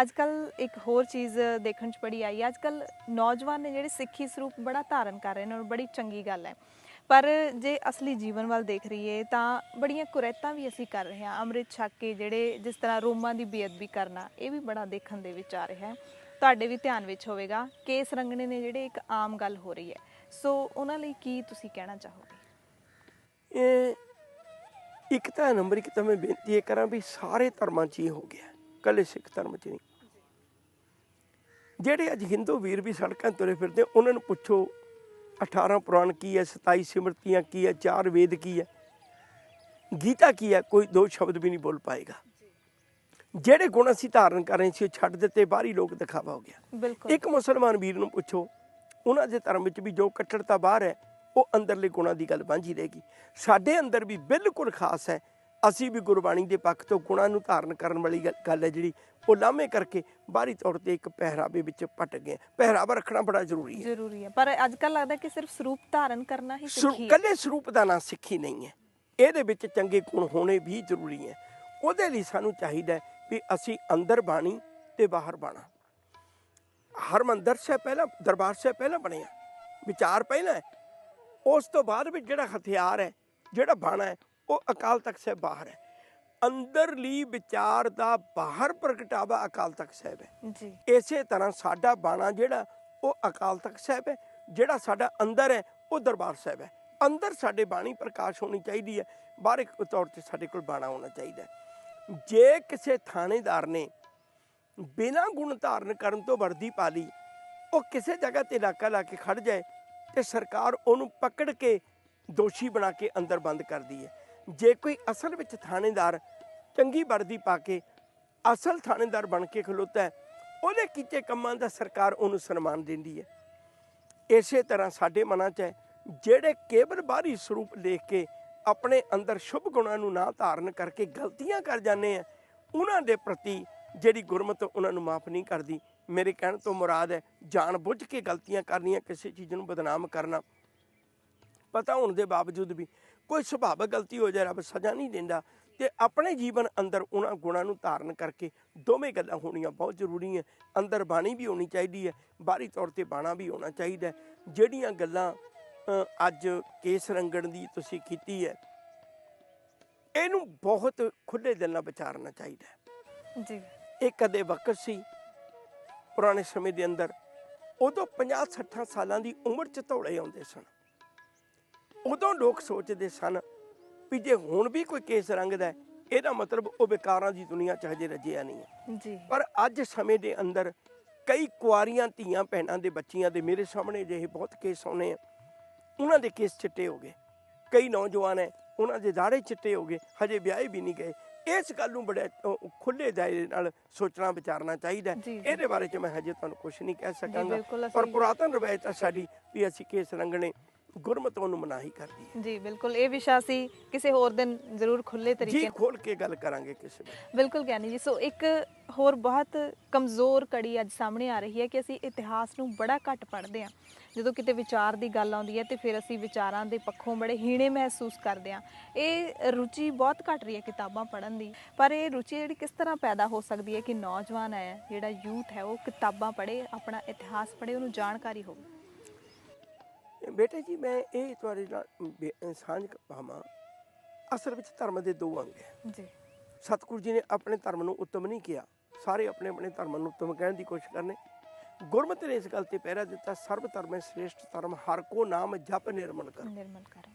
ਅੱਜ ਕੱਲ ਇੱਕ ਹੋਰ ਚੀਜ਼ ਦੇਖਣ 'ਚ ਬੜੀ ਆਈ ਅੱਜ ਕੱਲ ਨੌਜਵਾਨ ਨੇ ਜਿਹੜੇ ਸਿੱਖੀ ਸਰੂਪ ਬੜਾ ਧਾਰਨ ਕਰ ਰਹੇ ਨੇ ਔਰ ਬੜੀ ਚੰਗੀ ਗੱਲ ਹੈ ਪਰ ਜੇ ਅਸਲੀ ਜੀਵਨ ਵੱਲ ਦੇਖ ਰਹੀਏ ਤਾਂ ਬੜੀਆਂ ਕੁਰੈਤਾਂ ਵੀ ਅਸੀਂ ਕਰ ਰਹੇ ਹਾਂ। ਅੰਮ੍ਰਿਤ ਛਕ ਕੇ ਜਿਹੜੇ ਜਿਸ ਤਰ੍ਹਾਂ ਰੋਮਾਂ ਦੀ ਬੇਅਦਬੀ ਕਰਨਾ, ਇਹ ਵੀ ਬੜਾ ਦੇਖਣ ਦੇ ਵਿੱਚ ਆ ਰਿਹਾ ਹੈ। ਤੁਹਾਡੇ ਵੀ ਧਿਆਨ ਵਿੱਚ ਹੋਵੇਗਾ, ਕੇਸ ਰੰਗਣੇ ਨੇ ਜਿਹੜੇ ਇੱਕ ਆਮ ਗੱਲ ਹੋ ਰਹੀ ਹੈ। ਸੋ ਉਹਨਾਂ ਲਈ ਕੀ ਤੁਸੀਂ ਕਹਿਣਾ ਚਾਹੋਗੇ? ਇਹ ਇੱਕ ਤਾਂ ਨੰਬਰ ਇੱਕ ਤਾਂ ਮੈਂ ਬੇਨਤੀ ਇਹ ਕਰਾਂ ਵੀ ਸਾਰੇ ਧਰਮਾਂ 'ਚ ਹੀ ਹੋ ਗਿਆ ਕੱਲੇ ਸਿੱਖ ਧਰਮ 'ਚ ਨਹੀਂ। ਜਿਹੜੇ ਅੱਜ ਹਿੰਦੂ ਵੀਰ ਵੀ ਸੜਕਾਂ ਤੁਰੇ ਫਿਰਦੇ, ਉਹਨਾਂ ਨੂੰ ਪੁੱਛੋ 18 ਪੁਰਾਣ ਕੀ ਹੈ 27 ਸਿਮਰਤੀਆਂ ਕੀ ਹੈ ਚਾਰ ਵੇਦ ਕੀ ਹੈ। ਗੀਤਾ ਕੀ ਹੈ ਕੋਈ ਦੋ ਸ਼ਬਦ ਵੀ ਨਹੀਂ ਬੋਲ ਪਾਏਗਾ। ਜਿਹੜੇ ਗੁਣ ਅਸੀਂ ਧਾਰਨ ਕਰ ਰਹੇ ਸੀ ਉਹ ਛੱਡ ਦਿੱਤੇ ਬਾਹਰੀ ਲੋਕ ਦਿਖਾਵਾ ਹੋ ਗਿਆ। ਇੱਕ ਮੁਸਲਮਾਨ ਵੀਰ ਨੂੰ ਪੁੱਛੋ ਉਹਨਾਂ ਦੇ ਧਰਮ ਵਿੱਚ ਵੀ ਜੋ ਕੱਟੜਤਾ ਬਾਹਰ ਹੈ ਉਹ ਅੰਦਰਲੇ ਗੁਣਾਂ ਦੀ ਗੱਲ ਵਾਂਝੀ ਰਹੇਗੀ ਸਾਡੇ ਅੰਦਰ ਵੀ ਬਿਲਕੁਲ ਖਾਸ ਹੈ ਅਸੀਂ ਵੀ ਗੁਰਬਾਣੀ ਦੇ ਪੱਖ ਤੋਂ ਗੁਣਾਂ ਨੂੰ ਧਾਰਨ ਕਰਨ ਵਾਲੀ ਗੱਲ- ਹੈ ਜਿਹੜੀ ਉਹ ਲਾਮੇ ਕਰਕੇ ਬਾਹਰੀ ਤੌਰ ਤੇ ਇੱਕ ਪਹਿਰਾਵੇ ਵਿੱਚ ਪਟ ਗਏ ਪਹਿਰਾਵਾ ਰੱਖਣਾ ਬੜਾ ਜ਼ਰੂਰੀ ਹੈ। ਜ਼ਰੂਰੀ ਹੈ। ਪਰ ਅੱਜ ਕੱਲ ਲੱਗਦਾ ਕਿ ਸਿਰਫ ਸਰੂਪ ਧਾਰਨ ਕਰਨਾ ਹੀ ਸਿੱਖੀ ਹੈ। ਕੱਲੇ ਸਰੂਪ ਦਾ ਨਾਂ ਸਿੱਖੀ ਨਹੀਂ ਹੈ। ਇਹਦੇ ਵਿੱਚ ਚੰਗੇ ਗੁਣ ਹੋਣੇ ਵੀ ਜ਼ਰੂਰੀ ਹੈ। ਉਹਦੇ ਲਈ ਸਾਨੂੰ ਚਾਹੀਦਾ ਵੀ ਅਸੀਂ ਅੰਦਰ ਬਾਣੀ ਤੇ ਬਾਹਰ ਬਾਣਾ। ਹਰਮੰਦਰ ਸਾਹਿਬ ਪਹਿਲਾਂ ਦਰਬਾਰ ਸਾਹਿਬ ਪਹਿਲਾਂ ਬਣਿਆ। ਵਿਚਾਰ ਪਹਿਲਾਂ ਉਸ ਤੋਂ ਬਾਅਦ ਵਿੱਚ ਜਿਹੜਾ ਹਥਿਆਰ ਹੈ ਜਿਹੜਾ ਬਾਣਾ ਹੈ ਉਹ ਅਕਾਲ ਤਖਤ ਸਾਹਿਬ ਬਾਹਰ ਹੈ। ਅੰਦਰਲੀ ਵਿਚਾਰ ਦਾ ਬਾਹਰ ਪ੍ਰਗਟਾਵਾ ਅਕਾਲ ਤਖਤ ਸਾਹਿਬ ਹੈ। ਜੀ। ਇਸੇ ਤਰ੍ਹਾਂ ਸਾਡਾ ਬਾਣਾ ਜਿਹੜਾ ਉਹ ਅਕਾਲ ਤਖਤ ਸਾਹਿਬ ਹੈ। ਜਿਹੜਾ ਸਾਡਾ ਅੰਦਰ ਹੈ ਉਹ ਦਰਬਾਰ ਸਾਹਿਬ ਹੈ। ਅੰਦਰ ਸਾਡੇ ਬਾਣੀ ਪ੍ਰਕਾਸ਼ ਹੋਣੀ ਚਾਹੀਦੀ ਹੈ। ਬਾਹਰ ਇੱਕ ਤੌਰ ਤੇ ਸਾਡੇ ਕੋਲ ਬਾਣਾ ਹੋਣਾ ਚਾਹੀਦਾ ਜੇ ਕਿਸੇ ਥਾਣੇਦਾਰ ਨੇ ਬਿਨਾਂ ਗੁਣ ਧਾਰਨ ਕਰਨ ਤੋਂ ਵਰਦੀ ਪਾ ਲਈ ਉਹ ਕਿਸੇ ਜਗ੍ਹਾ ਤੇ ਇਲਾਕਾ ਲਾ ਕੇ ਖੜ ਜਾਏ ਤੇ ਸਰਕਾਰ ਉਹਨੂੰ ਪਕੜ ਕੇ ਦੋਸ਼ੀ ਬਣਾ ਕੇ ਅੰਦਰ ਬੰਦ ਕਰਦੀ ਹੈ ਜੇ ਕੋਈ ਅਸਲ ਵਿੱਚ ਥਾਣੇਦਾਰ ਚੰਗੀ ਵਰਦੀ ਪਾ ਕੇ ਅਸਲ ਥਾਣੇਦਾਰ ਬਣ ਕੇ ਖਲੋਤਾ ਹੈ, ਉਹਦੇ ਕੀਤੇ ਕੰਮਾਂ ਦਾ ਸਰਕਾਰ ਉਹਨੂੰ ਸਨਮਾਨ ਦਿੰਦੀ ਹੈ। ਇਸੇ ਤਰ੍ਹਾਂ ਸਾਡੇ ਮਨਾਂ 'ਚ ਹੈ, ਜਿਹੜੇ ਕੇਵਲ ਬਾਹਰੀ ਸਰੂਪ ਦੇਖ ਕੇ ਆਪਣੇ ਅੰਦਰ ਸ਼ੁਭ ਗੁਣਾਂ ਨੂੰ ਨਾ ਧਾਰਨ ਕਰਕੇ ਗਲਤੀਆਂ ਕਰ ਜਾਂਦੇ ਆ, ਉਹਨਾਂ ਦੇ ਪ੍ਰਤੀ ਜਿਹੜੀ ਗੁਰਮਤ ਉਹਨਾਂ ਨੂੰ ਮਾਫ ਨਹੀਂ ਕਰਦੀ। ਮੇਰੇ ਕਹਿਣ ਤੋਂ ਮੁਰਾਦ ਹੈ ਜਾਣ ਬੁੱਝ ਕੇ ਗਲਤੀਆਂ ਕਰਨੀਆਂ, ਕਿਸੇ ਚੀਜ਼ ਨੂੰ ਬਦਨਾਮ ਕਰਨਾ। ਪਤਾ ਹੋਣ ਦੇ ਬਾਵਜੂਦ ਵੀ ਕੋਈ ਸੁਭਾਵਕ ਗਲਤੀ ਹੋ ਜਾਏ ਰੱਬ ਸਜ਼ਾ ਨਹੀਂ ਦਿੰਦਾ। ਤੇ ਆਪਣੇ ਜੀਵਨ ਅੰਦਰ ਉਹਨਾਂ ਗੁਣਾਂ ਨੂੰ ਧਾਰਨ ਕਰਕੇ ਦੋਵੇਂ ਗੱਲਾਂ ਹੋਣੀਆਂ ਬਹੁਤ ਜ਼ਰੂਰੀ ਹੈ। ਅੰਦਰ ਬਾਣੀ ਵੀ ਹੋਣੀ ਚਾਹੀਦੀ ਹੈ ਬਾਹਰੀ ਤੌਰ ਤੇ ਬਾਣਾ ਵੀ ਹੋਣਾ ਚਾਹੀਦਾ। ਜਿਹੜੀਆਂ ਗੱਲਾਂ ਅੱਜ ਕੇਸ ਰੰਗਣ ਦੀ ਤੁਸੀਂ ਕੀਤੀ ਹੈ ਇਹਨੂੰ ਬਹੁਤ ਖੁੱਲੇ ਦਿਲ ਨਾਲ ਵਿਚਾਰਨਾ ਚਾਹੀਦਾ ਜੀ। ਇਹ ਕਦੇ ਵਕਤ ਸੀ ਪੁਰਾਣੇ ਸਮੇਂ ਦੇ ਅੰਦਰ। ਉਦੋਂ 50 60 ਸਾਲਾਂ ਦੀ ਉਮਰ 'ਚ ਧੌਲੇ ਆਉਂਦੇ ਸਨ। ਉਦੋਂ ਲੋਕ ਸੋਚਦੇ ਸਨ ਵੀ ਜੇ ਹੁਣ ਵੀ ਕੋਈ ਕੇਸ ਰੰਗਦਾ ਇਹਦਾ ਮਤਲਬ ਉਹ ਵਿਕਾਰਾਂ ਦੀ ਦੁਨੀਆ 'ਚ ਹਜੇ ਰਜਿਆ ਨਹੀਂ ਹੈ। ਜੀ। ਪਰ ਅੱਜ ਸਮੇਂ ਦੇ ਅੰਦਰ ਕਈ ਕੁਆਰੀਆਂ ਧੀਆਂ ਭੈਣਾਂ ਦੇ ਬੱਚੀਆਂ ਦੇ ਮੇਰੇ ਸਾਹਮਣੇ ਜਿਹੇ ਬਹੁਤ ਕੇਸ ਆਉਣੇ ਆ। ਉਹਨਾਂ ਦੇ ਕੇਸ ਚਿੱਟੇ ਹੋ ਗਏ। ਕਈ ਨੌਜਵਾਨ ਹੈ ਉਹਨਾਂ ਦੇ ਦਾੜੇ ਚਿੱਟੇ ਹੋ ਗਏ ਹਜੇ ਵਿਆਹੇ ਵੀ ਨਹੀਂ ਗਏ। ਇਸ ਗੱਲ ਨੂੰ ਬੜੇ ਖੁੱਲੇ ਦਾਇਰੇ ਨਾਲ ਸੋਚਣਾ ਵਿਚਾਰਨਾ ਚਾਹੀਦਾ। ਇਹਦੇ ਬਾਰੇ ਚ ਮੈਂ ਹਜੇ ਤੁਹਾਨੂੰ ਕੁਝ ਨਹੀਂ ਕਹਿ ਸਕਾਂਗਾ। ਪਰ ਪੁਰਾਤਨ ਰਵਾਇਤ ਆ ਸਾਡੀ ਵੀ ਅਸੀਂ ਕੇਸ ਰੰਗਣੇ। ਗੁਰਮਤੋਂ ਨੂੰ ਮਨਾਹੀ ਕਰਦੀ ਹੈ। ਜੀ ਬਿਲਕੁਲ। ਇਹ ਵਿਸ਼ਾ ਸੀ ਕਿਸੇ ਹੋਰ ਦਿਨ ਜ਼ਰੂਰ ਖੁੱਲੇ ਜੀ ਤਰੀਕੇ ਖੋਲ ਕੇ ਗੱਲ ਕਰਾਂਗੇ ਕਿਸੇ ਵੇਲੇ ਬਿਲਕੁਲ ਗਿਆਨੀ ਜੀ ਸੋ ਇੱਕ ਹੋਰ ਬਹੁਤ ਕਮਜ਼ੋਰ ਕੜੀ ਅੱਜ ਸਾਹਮਣੇ ਆ ਰਹੀ ਹੈ ਕਿ ਅਸੀਂ ਇਤਿਹਾਸ ਨੂੰ ਬੜਾ ਘੱਟ ਪੜ੍ਹਦੇ ਹਾਂ। ਜਦੋਂ ਕਿਤੇ ਵਿਚਾਰ ਦੀ ਗੱਲ ਆਉਂਦੀ ਹੈ ਤੇ ਫਿਰ ਅਸੀਂ ਵਿਚਾਰਾਂ ਦੇ ਪੱਖੋਂ ਬੜੇ ਹੀਣੇ ਮਹਿਸੂਸ ਕਰਦੇ ਹਾਂ। ਇਹ ਰੁਚੀ ਬਹੁਤ ਘਟ ਰਹੀ ਹੈ ਕਿਤਾਬਾਂ ਪੜ੍ਹਨ ਦੀ। ਪਰ ਇਹ ਰੁਚੀ ਜਿਹੜੀ ਕਿਸ ਤਰ੍ਹਾਂ ਪੈਦਾ ਹੋ ਸਕਦੀ ਹੈ ਕਿ ਨੌਜਵਾਨ ਹੈ ਜਿਹੜਾ ਯੂਥ ਹੈ ਉਹ ਕਿਤਾਬਾਂ ਪੜ੍ਹੇ ਆਪਣਾ ਇਤਿਹਾਸ ਪੜ੍ਹੇ ਉਹਨੂੰ ਜਾਣਕਾਰੀ ਹੋਵੇ? ਬੇਟੇ ਜੀ ਮੈਂ ਇਹ ਤੁਹਾਡੇ ਨਾਲ ਸਾਂਝ ਪਾਵਾਂ ਅਸਲ ਵਿੱਚ ਧਰਮ ਦੇ ਦੋ ਅੰਗ ਹੈ। ਜੀ। ਸਤਿਗੁਰੂ ਜੀ ਨੇ ਆਪਣੇ ਧਰਮ ਨੂੰ ਉੱਤਮ ਨਹੀਂ ਕਿਹਾ। ਸਾਰੇ ਆਪਣੇ ਆਪਣੇ ਧਰਮ ਨੂੰ ਉੱਤਮ ਕਹਿਣ ਦੀ ਕੋਸ਼ਿਸ਼ ਕਰਨੇ। ਗੁਰਮਤਿ ਨੇ ਇਸ ਗੱਲ ਤੇ ਪਹਿਰਾ ਦਿੱਤਾ ਸਰਬ ਧਰਮੇ ਸ੍ਰੇਸ਼ਟ ਧਰਮ ਹਰ ਕੋ ਨਾਮ ਜਪ ਨਿਰਮਲ ਕਰ। ਨਿਰਮਲ ਕਰੋ।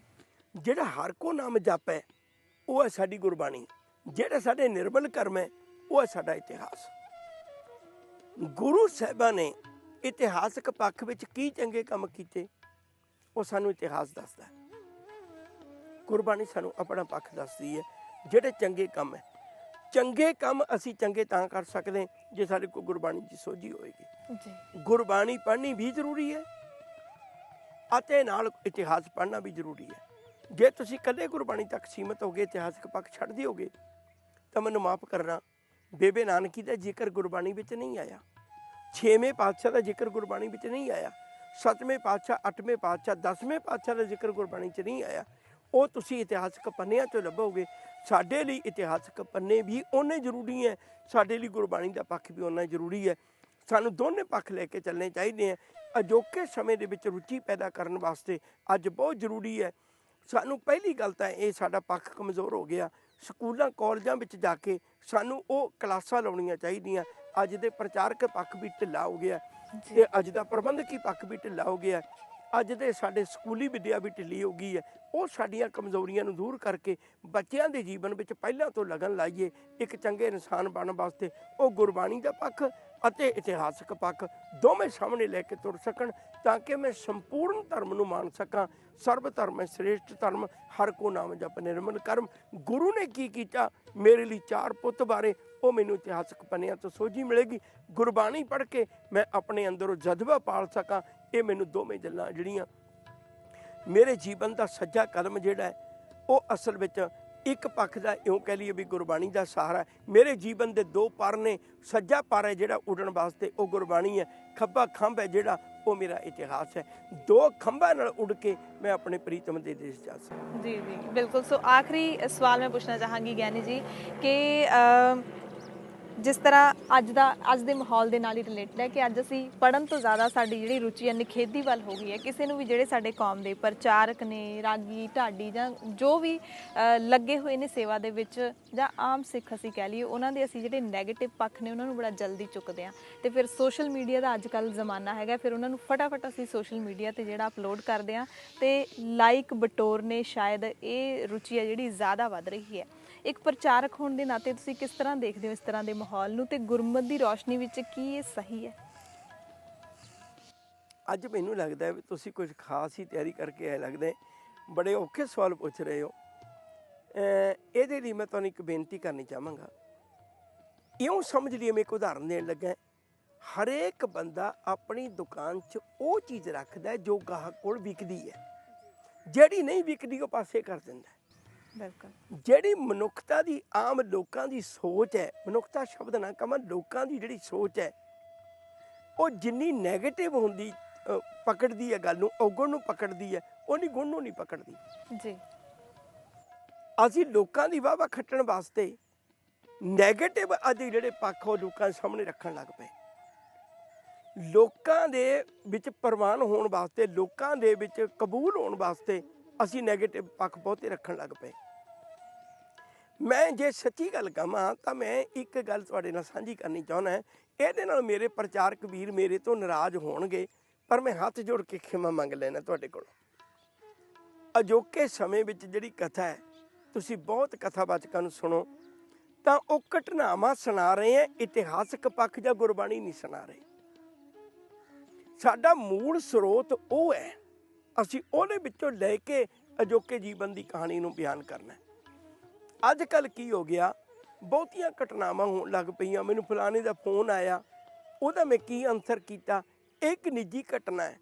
ਜਿਹੜਾ ਹਰ ਕੋ ਨਾਮ ਜਪ ਹੈ ਉਹ ਹੈ ਸਾਡੀ ਗੁਰਬਾਣੀ। ਜਿਹੜਾ ਸਾਡੇ ਨਿਰਮਲ ਕਰਮ ਹੈ ਉਹ ਹੈ ਸਾਡਾ ਇਤਿਹਾਸ। ਗੁਰੂ ਸਾਹਿਬਾਂ ਨੇ ਇਤਿਹਾਸਕ ਪੱਖ ਵਿੱਚ ਕੀ ਚੰਗੇ ਕੰਮ ਕੀਤੇ? ਉਹ ਸਾਨੂੰ ਇਤਿਹਾਸ ਦੱਸਦਾ ਗੁਰਬਾਣੀ ਸਾਨੂੰ ਆਪਣਾ ਪੱਖ ਦੱਸਦੀ ਹੈ ਜਿਹੜੇ ਚੰਗੇ ਕੰਮ ਹੈ। ਚੰਗੇ ਕੰਮ ਅਸੀਂ ਚੰਗੇ ਤਾਂ ਕਰ ਸਕਦੇ ਜੇ ਸਾਡੇ ਕੋਲ ਗੁਰਬਾਣੀ ਦੀ ਸੋਝੀ ਹੋਏਗੀ। ਜੀ। ਗੁਰਬਾਣੀ ਪੜ੍ਹਨੀ ਵੀ ਜ਼ਰੂਰੀ ਹੈ ਅਤੇ ਨਾਲ ਇਤਿਹਾਸ ਪੜ੍ਹਨਾ ਵੀ ਜ਼ਰੂਰੀ ਹੈ। ਜੇ ਤੁਸੀਂ ਕਦੇ ਗੁਰਬਾਣੀ ਤੱਕ ਸੀਮਤ ਹੋਗੇ ਇਤਿਹਾਸਕ ਪੱਖ ਛੱਡ ਦਿਓਗੇ ਤਾਂ ਮੈਨੂੰ ਮਾਫ ਕਰਨਾ। ਬੇਬੇ ਨਾਨਕੀ ਦਾ ਜ਼ਿਕਰ ਗੁਰਬਾਣੀ ਵਿੱਚ ਨਹੀਂ ਆਇਆ। ਛੇਵੇਂ ਪਾਤਸ਼ਾਹ ਦਾ ਜ਼ਿਕਰ ਗੁਰਬਾਣੀ ਵਿੱਚ ਨਹੀਂ ਆਇਆ। ਸੱਤਵੇਂ ਪਾਤਸ਼ਾਹ, ਅੱਠਵੇਂ ਪਾਤਸ਼ਾਹ, ਦਸਵੇਂ ਪਾਤਸ਼ਾਹ ਦਾ ਜ਼ਿਕਰ ਗੁਰਬਾਣੀ 'ਚ ਨਹੀਂ ਆਇਆ। ਉਹ ਤੁਸੀਂ ਇਤਿਹਾਸਕ ਪੰਨਿਆਂ 'ਚੋਂ ਲੱਭੋਗੇ। ਸਾਡੇ ਲਈ ਇਤਿਹਾਸਕ ਪੰਨੇ ਵੀ ਉਹਨੇ ਜ਼ਰੂਰੀ ਹੈ ਸਾਡੇ ਲਈ ਗੁਰਬਾਣੀ ਦਾ ਪੱਖ ਵੀ ਉਹਨਾਂ ਜ਼ਰੂਰੀ ਹੈ ਸਾਨੂੰ ਦੋਨੇ ਪੱਖ ਲੈ ਕੇ ਚੱਲਣੇ ਚਾਹੀਦੇ ਆ ਅਜੋਕੇ ਸਮੇਂ ਦੇ ਵਿੱਚ ਰੁਚੀ ਪੈਦਾ ਕਰਨ ਵਾਸਤੇ ਅੱਜ ਬਹੁਤ ਜ਼ਰੂਰੀ ਹੈ ਸਾਨੂੰ ਪਹਿਲੀ ਗੱਲ ਤਾਂ ਇਹ ਸਾਡਾ ਪੱਖ ਕਮਜ਼ੋਰ ਹੋ ਗਿਆ। ਸਕੂਲਾਂ, ਕਾਲਜਾਂ ਵਿੱਚ ਜਾ ਕੇ ਸਾਨੂੰ ਉਹ ਕਲਾਸਾਂ ਲਾਉਣੀਆਂ ਚਾਹੀਦੀਆਂ। ਅੱਜ ਦੇ ਪ੍ਰਚਾਰਕ ਪੱਖ ਵੀ ਢਿੱਲਾ ਹੋ ਗਿਆ। ਤੇ ਅੱਜ ਦਾ ਪ੍ਰਬੰਧਕੀ ਪੱਖ ਵੀ ਢਿੱਲਾ ਹੋ ਗਿਆ ਅੱਜ ਦੇ ਸਾਡੇ ਸਕੂਲੀ ਵਿੱਦਿਆ ਵੀ ਢਿੱਲੀ ਹੋ ਗਈ ਹੈ। ਉਹ ਸਾਡੀਆਂ ਕਮਜ਼ੋਰੀਆਂ ਨੂੰ ਦੂਰ ਕਰਕੇ ਬੱਚਿਆਂ ਦੇ ਜੀਵਨ ਵਿੱਚ ਪਹਿਲਾਂ ਤੋਂ ਲਗਨ ਲਾਈਏ। ਇੱਕ ਚੰਗੇ ਇਨਸਾਨ ਬਣਨ ਵਾਸਤੇ ਉਹ ਗੁਰਬਾਣੀ ਦਾ ਪੱਖ ਅਤੇ ਇਤਿਹਾਸਕ ਪੱਖ ਦੋਵੇਂ ਸਾਹਮਣੇ ਲੈ ਕੇ ਤੁਰ ਸਕਣ ਤਾਂ ਕਿ ਮੈਂ ਸੰਪੂਰਨ ਧਰਮ ਨੂੰ ਮੰਨ ਸਕਾਂ। ਸਰਬ ਧਰਮ ਹੈ, ਸ੍ਰੇਸ਼ਟ ਧਰਮ, ਹਰ ਕੋ ਨਾਮ ਜਪ ਨਿਰਮਲ ਕਰਮ। ਗੁਰੂ ਨੇ ਕੀ ਕੀਤਾ? ਮੇਰੇ ਲਈ ਚਾਰ ਪੁੱਤ ਬਾਰੇ ਉਹ ਮੈਨੂੰ ਇਤਿਹਾਸਕ ਪੰਨਿਆਂ ਤੋਂ ਸੋਝੀ ਮਿਲੇਗੀ। ਗੁਰਬਾਣੀ ਪੜ੍ਹ ਕੇ ਮੈਂ ਆਪਣੇ ਅੰਦਰੋਂ ਜਜ਼ਬਾ ਪਾਲ ਸਕਾਂ। ਇਹ ਮੈਨੂੰ ਦੋਵੇਂ ਗੱਲਾਂ ਜਿਹੜੀਆਂ ਮੇਰੇ ਜੀਵਨ ਦਾ ਸੱਜਾ ਕਦਮ ਜਿਹੜਾ ਹੈ, ਉਹ ਅਸਲ ਵਿੱਚ ਇੱਕ ਪੱਖ ਦਾ ਇਉਂ ਕਹਿ ਲਈਏ ਵੀ ਗੁਰਬਾਣੀ ਦਾ ਸਹਾਰਾ ਮੇਰੇ ਜੀਵਨ ਦੇ ਦੋ ਪਰ ਨੇ। ਸੱਜਾ ਪਰ ਹੈ ਜਿਹੜਾ ਉੱਡਣ ਵਾਸਤੇ ਉਹ ਗੁਰਬਾਣੀ ਹੈ। ਖੱਬਾ ਖੰਭ ਹੈ ਜਿਹੜਾ ਉਹ ਮੇਰਾ ਇਤਿਹਾਸ ਹੈ। ਦੋ ਖੰਭਾਂ ਨਾਲ ਉੱਡ ਕੇ ਮੈਂ ਆਪਣੇ ਪ੍ਰੀਤਮ ਦੇ ਦੇਸ਼ ਜਾ ਸਕਾਂ। ਜੀ ਜੀ। ਬਿਲਕੁਲ। ਸੋ ਆਖਰੀ ਸਵਾਲ ਮੈਂ ਪੁੱਛਣਾ ਚਾਹਾਂਗੀ ਗਿਆਨੀ ਜੀ ਕਿ ਜਿਸ ਤਰ੍ਹਾਂ ਅੱਜ ਦਾ, ਅੱਜ ਦੇ ਮਾਹੌਲ ਦੇ ਨਾਲ ਹੀ ਰਿਲੇਟਡ ਹੈ ਕਿ ਅੱਜ ਅਸੀਂ ਪੜਨ ਤੋਂ ਜ਼ਿਆਦਾ ਸਾਡੀ ਜਿਹੜੀ ਰੁਚੀ ਹੈ ਨਿਖੇਧੀ ਵੱਲ ਹੋ ਗਈ ਹੈ, ਕਿਸੇ ਨੂੰ ਵੀ ਜਿਹੜੇ ਸਾਡੇ ਕੌਮ ਦੇ ਪ੍ਰਚਾਰਕ ਨੇ, ਰਾਗੀ, ਢਾਡੀ ਜਾਂ ਜੋ ਵੀ ਲੱਗੇ ਹੋਏ ਨੇ ਸੇਵਾ ਦੇ ਵਿੱਚ ਜਾਂ ਆਮ ਸਿੱਖ ਅਸੀਂ ਕਹਿ ਲਈਏ, ਉਹਨਾਂ ਦੇ ਅਸੀਂ ਜਿਹੜੇ 네ਗੇਟਿਵ ਪੱਖ ਨੇ ਉਹਨਾਂ ਨੂੰ ਬੜਾ ਜਲਦੀ ਚੁੱਕਦੇ ਆ ਤੇ ਫਿਰ ਸੋਸ਼ਲ ਮੀਡੀਆ ਦਾ ਅੱਜ ਕੱਲ ਜ਼ਮਾਨਾ ਹੈਗਾ, ਫਿਰ ਉਹਨਾਂ ਨੂੰ ਫਟਾਫਟ ਅਸੀਂ ਸੋਸ਼ਲ ਮੀਡੀਆ ਤੇ ਜਿਹੜਾ ਅਪਲੋਡ ਕਰਦੇ ਆ ਤੇ ਲਾਈਕ ਬਟੋਰਨੇ ਸ਼ਾਇਦ ਇਹ ਰੁਚੀ ਹੈ ਜਿਹੜੀ ਜ਼ਿਆਦਾ ਵੱਧ ਰਹੀ ਹੈ। ਇੱਕ ਪ੍ਰਚਾਰਕ ਹੋਣ ਦੇ ਨਾਤੇ ਤੁਸੀਂ ਕਿਸ ਤਰ੍ਹਾਂ ਦੇਖਦੇ ਹੋ ਇਸ ਤਰ੍ਹਾਂ ਦੇ ਮਾਹੌਲ ਨੂੰ ਤੇ ਗੁਰਮਤ ਦੀ ਰੋਸ਼ਨੀ ਵਿੱਚ ਕੀ ਇਹ ਸਹੀ ਹੈ? ਅੱਜ ਮੈਨੂੰ ਲੱਗਦਾ ਵੀ ਤੁਸੀਂ ਕੁਝ ਖਾਸ ਹੀ ਤਿਆਰੀ ਕਰਕੇ ਆਏ ਲੱਗਦਾ ਬੜੇ ਔਖੇ ਸਵਾਲ ਪੁੱਛ ਰਹੇ ਹੋ। ਇਹਦੇ ਲਈ ਮੈਂ ਤੁਹਾਨੂੰ ਇੱਕ ਬੇਨਤੀ ਕਰਨੀ ਚਾਹਾਂਗਾ। ਇਉਂ ਸਮਝ ਲਈਏ ਮੈਂ ਇੱਕ ਉਦਾਹਰਨ ਦੇਣ ਲੱਗਾ ਹਰੇਕ ਬੰਦਾ ਆਪਣੀ ਦੁਕਾਨ 'ਚ ਉਹ ਚੀਜ਼ ਰੱਖਦਾ ਜੋ ਗਾਹਕ ਕੋਲ ਵਿਕਦੀ ਹੈ। ਜਿਹੜੀ ਨਹੀਂ ਵਿਕਦੀ ਉਹ ਪਾਸੇ ਕਰ ਦਿੰਦਾ ਜਿਹੜੀ ਮਨੁੱਖਤਾ ਦੀ ਆਮ ਲੋਕਾਂ ਦੀ ਸੋਚ ਹੈ ਮਨੁੱਖਤਾ ਸ਼ਬਦ ਨਾ ਕਮ ਲੋਕਾਂ ਦੀ ਜਿਹੜੀ ਸੋਚ ਹੈ ਉਹ ਜਿੰਨੀ ਨੈਗੇਟਿਵ ਹੁੰਦੀ ਪਕੜਦੀ ਹੈ ਗੱਲ ਨੂੰ ਔਗਣ ਨੂੰ ਪਕੜਦੀ ਹੈ ਉਹ ਨਹੀਂ ਗੁਣ ਨੂੰ ਨਹੀਂ ਪਕੜਦੀ। ਜੀ। ਅਸੀਂ ਲੋਕਾਂ ਦੀ ਵਾਵਾ ਖੱਟਣ ਵਾਸਤੇ ਨੈਗੇਟਿਵ ਅਜੇ ਜਿਹੜੇ ਪੱਖ ਉਹ ਲੋਕਾਂ ਸਾਹਮਣੇ ਰੱਖਣ ਲੱਗ ਪਏ। ਲੋਕਾਂ ਦੇ ਵਿੱਚ ਪ੍ਰਵਾਨ ਹੋਣ ਵਾਸਤੇ ਲੋਕਾਂ ਦੇ ਵਿੱਚ ਕਬੂਲ ਹੋਣ ਵਾਸਤੇ ਅਸੀਂ ਨੈਗੇਟਿਵ ਪੱਖ ਬਹੁਤੇ ਰੱਖਣ ਲੱਗ ਪਏ। ਮੈਂ ਜੇ ਸੱਚੀ ਗੱਲ ਕਹਾਂ ਤਾਂ ਮੈਂ ਇੱਕ ਗੱਲ ਤੁਹਾਡੇ ਨਾਲ ਸਾਂਝੀ ਕਰਨੀ ਚਾਹੁੰਦਾ ਇਹਦੇ ਨਾਲ ਮੇਰੇ ਪ੍ਰਚਾਰਕ ਵੀਰ ਮੇਰੇ ਤੋਂ ਨਾਰਾਜ਼ ਹੋਣਗੇ, ਪਰ ਮੈਂ ਹੱਥ ਜੋੜ ਕੇ ਖਿਮਾ ਮੰਗ ਲੈਣਾ ਤੁਹਾਡੇ ਕੋਲ। ਅਜੋਕੇ ਸਮੇਂ ਵਿੱਚ ਜਿਹੜੀ ਕਥਾ ਹੈ, ਤੁਸੀਂ ਬਹੁਤ ਕਥਾਵਾਚਕਾਂ ਨੂੰ ਸੁਣੋ, ਤਾਂ ਉਹ ਘਟਨਾਵਾਂ ਸੁਣਾ ਰਹੇ ਹੈ, ਇਤਿਹਾਸਕ ਪੱਖ ਜਾਂ ਗੁਰਬਾਣੀ ਨਹੀਂ ਸੁਣਾ ਰਹੇ। ਸਾਡਾ ਮੂਲ ਸਰੋਤ ਉਹ ਹੈ, ਅਸੀਂ ਉਹਦੇ ਵਿੱਚੋਂ ਲੈ ਕੇ ਅਜੋਕੇ ਜੀਵਨ ਦੀ ਕਹਾਣੀ ਨੂੰ ਬਿਆਨ ਕਰਨਾ ਹੈ। ਅੱਜ ਕੱਲ ਕੀ ਹੋ ਗਿਆ? ਬਹੁਤੀਆਂ ਘਟਨਾਵਾਂ ਹੋਣ ਲੱਗ ਪਈਆਂ। ਮੈਨੂੰ ਫਲਾਣੇ ਦਾ ਫੋਨ ਆਇਆ। ਉਹਦਾ ਮੈਂ ਕੀ ਆਨਸਰ ਕੀਤਾ? ਇੱਕ ਨਿੱਜੀ ਘਟਨਾ ਹੈ।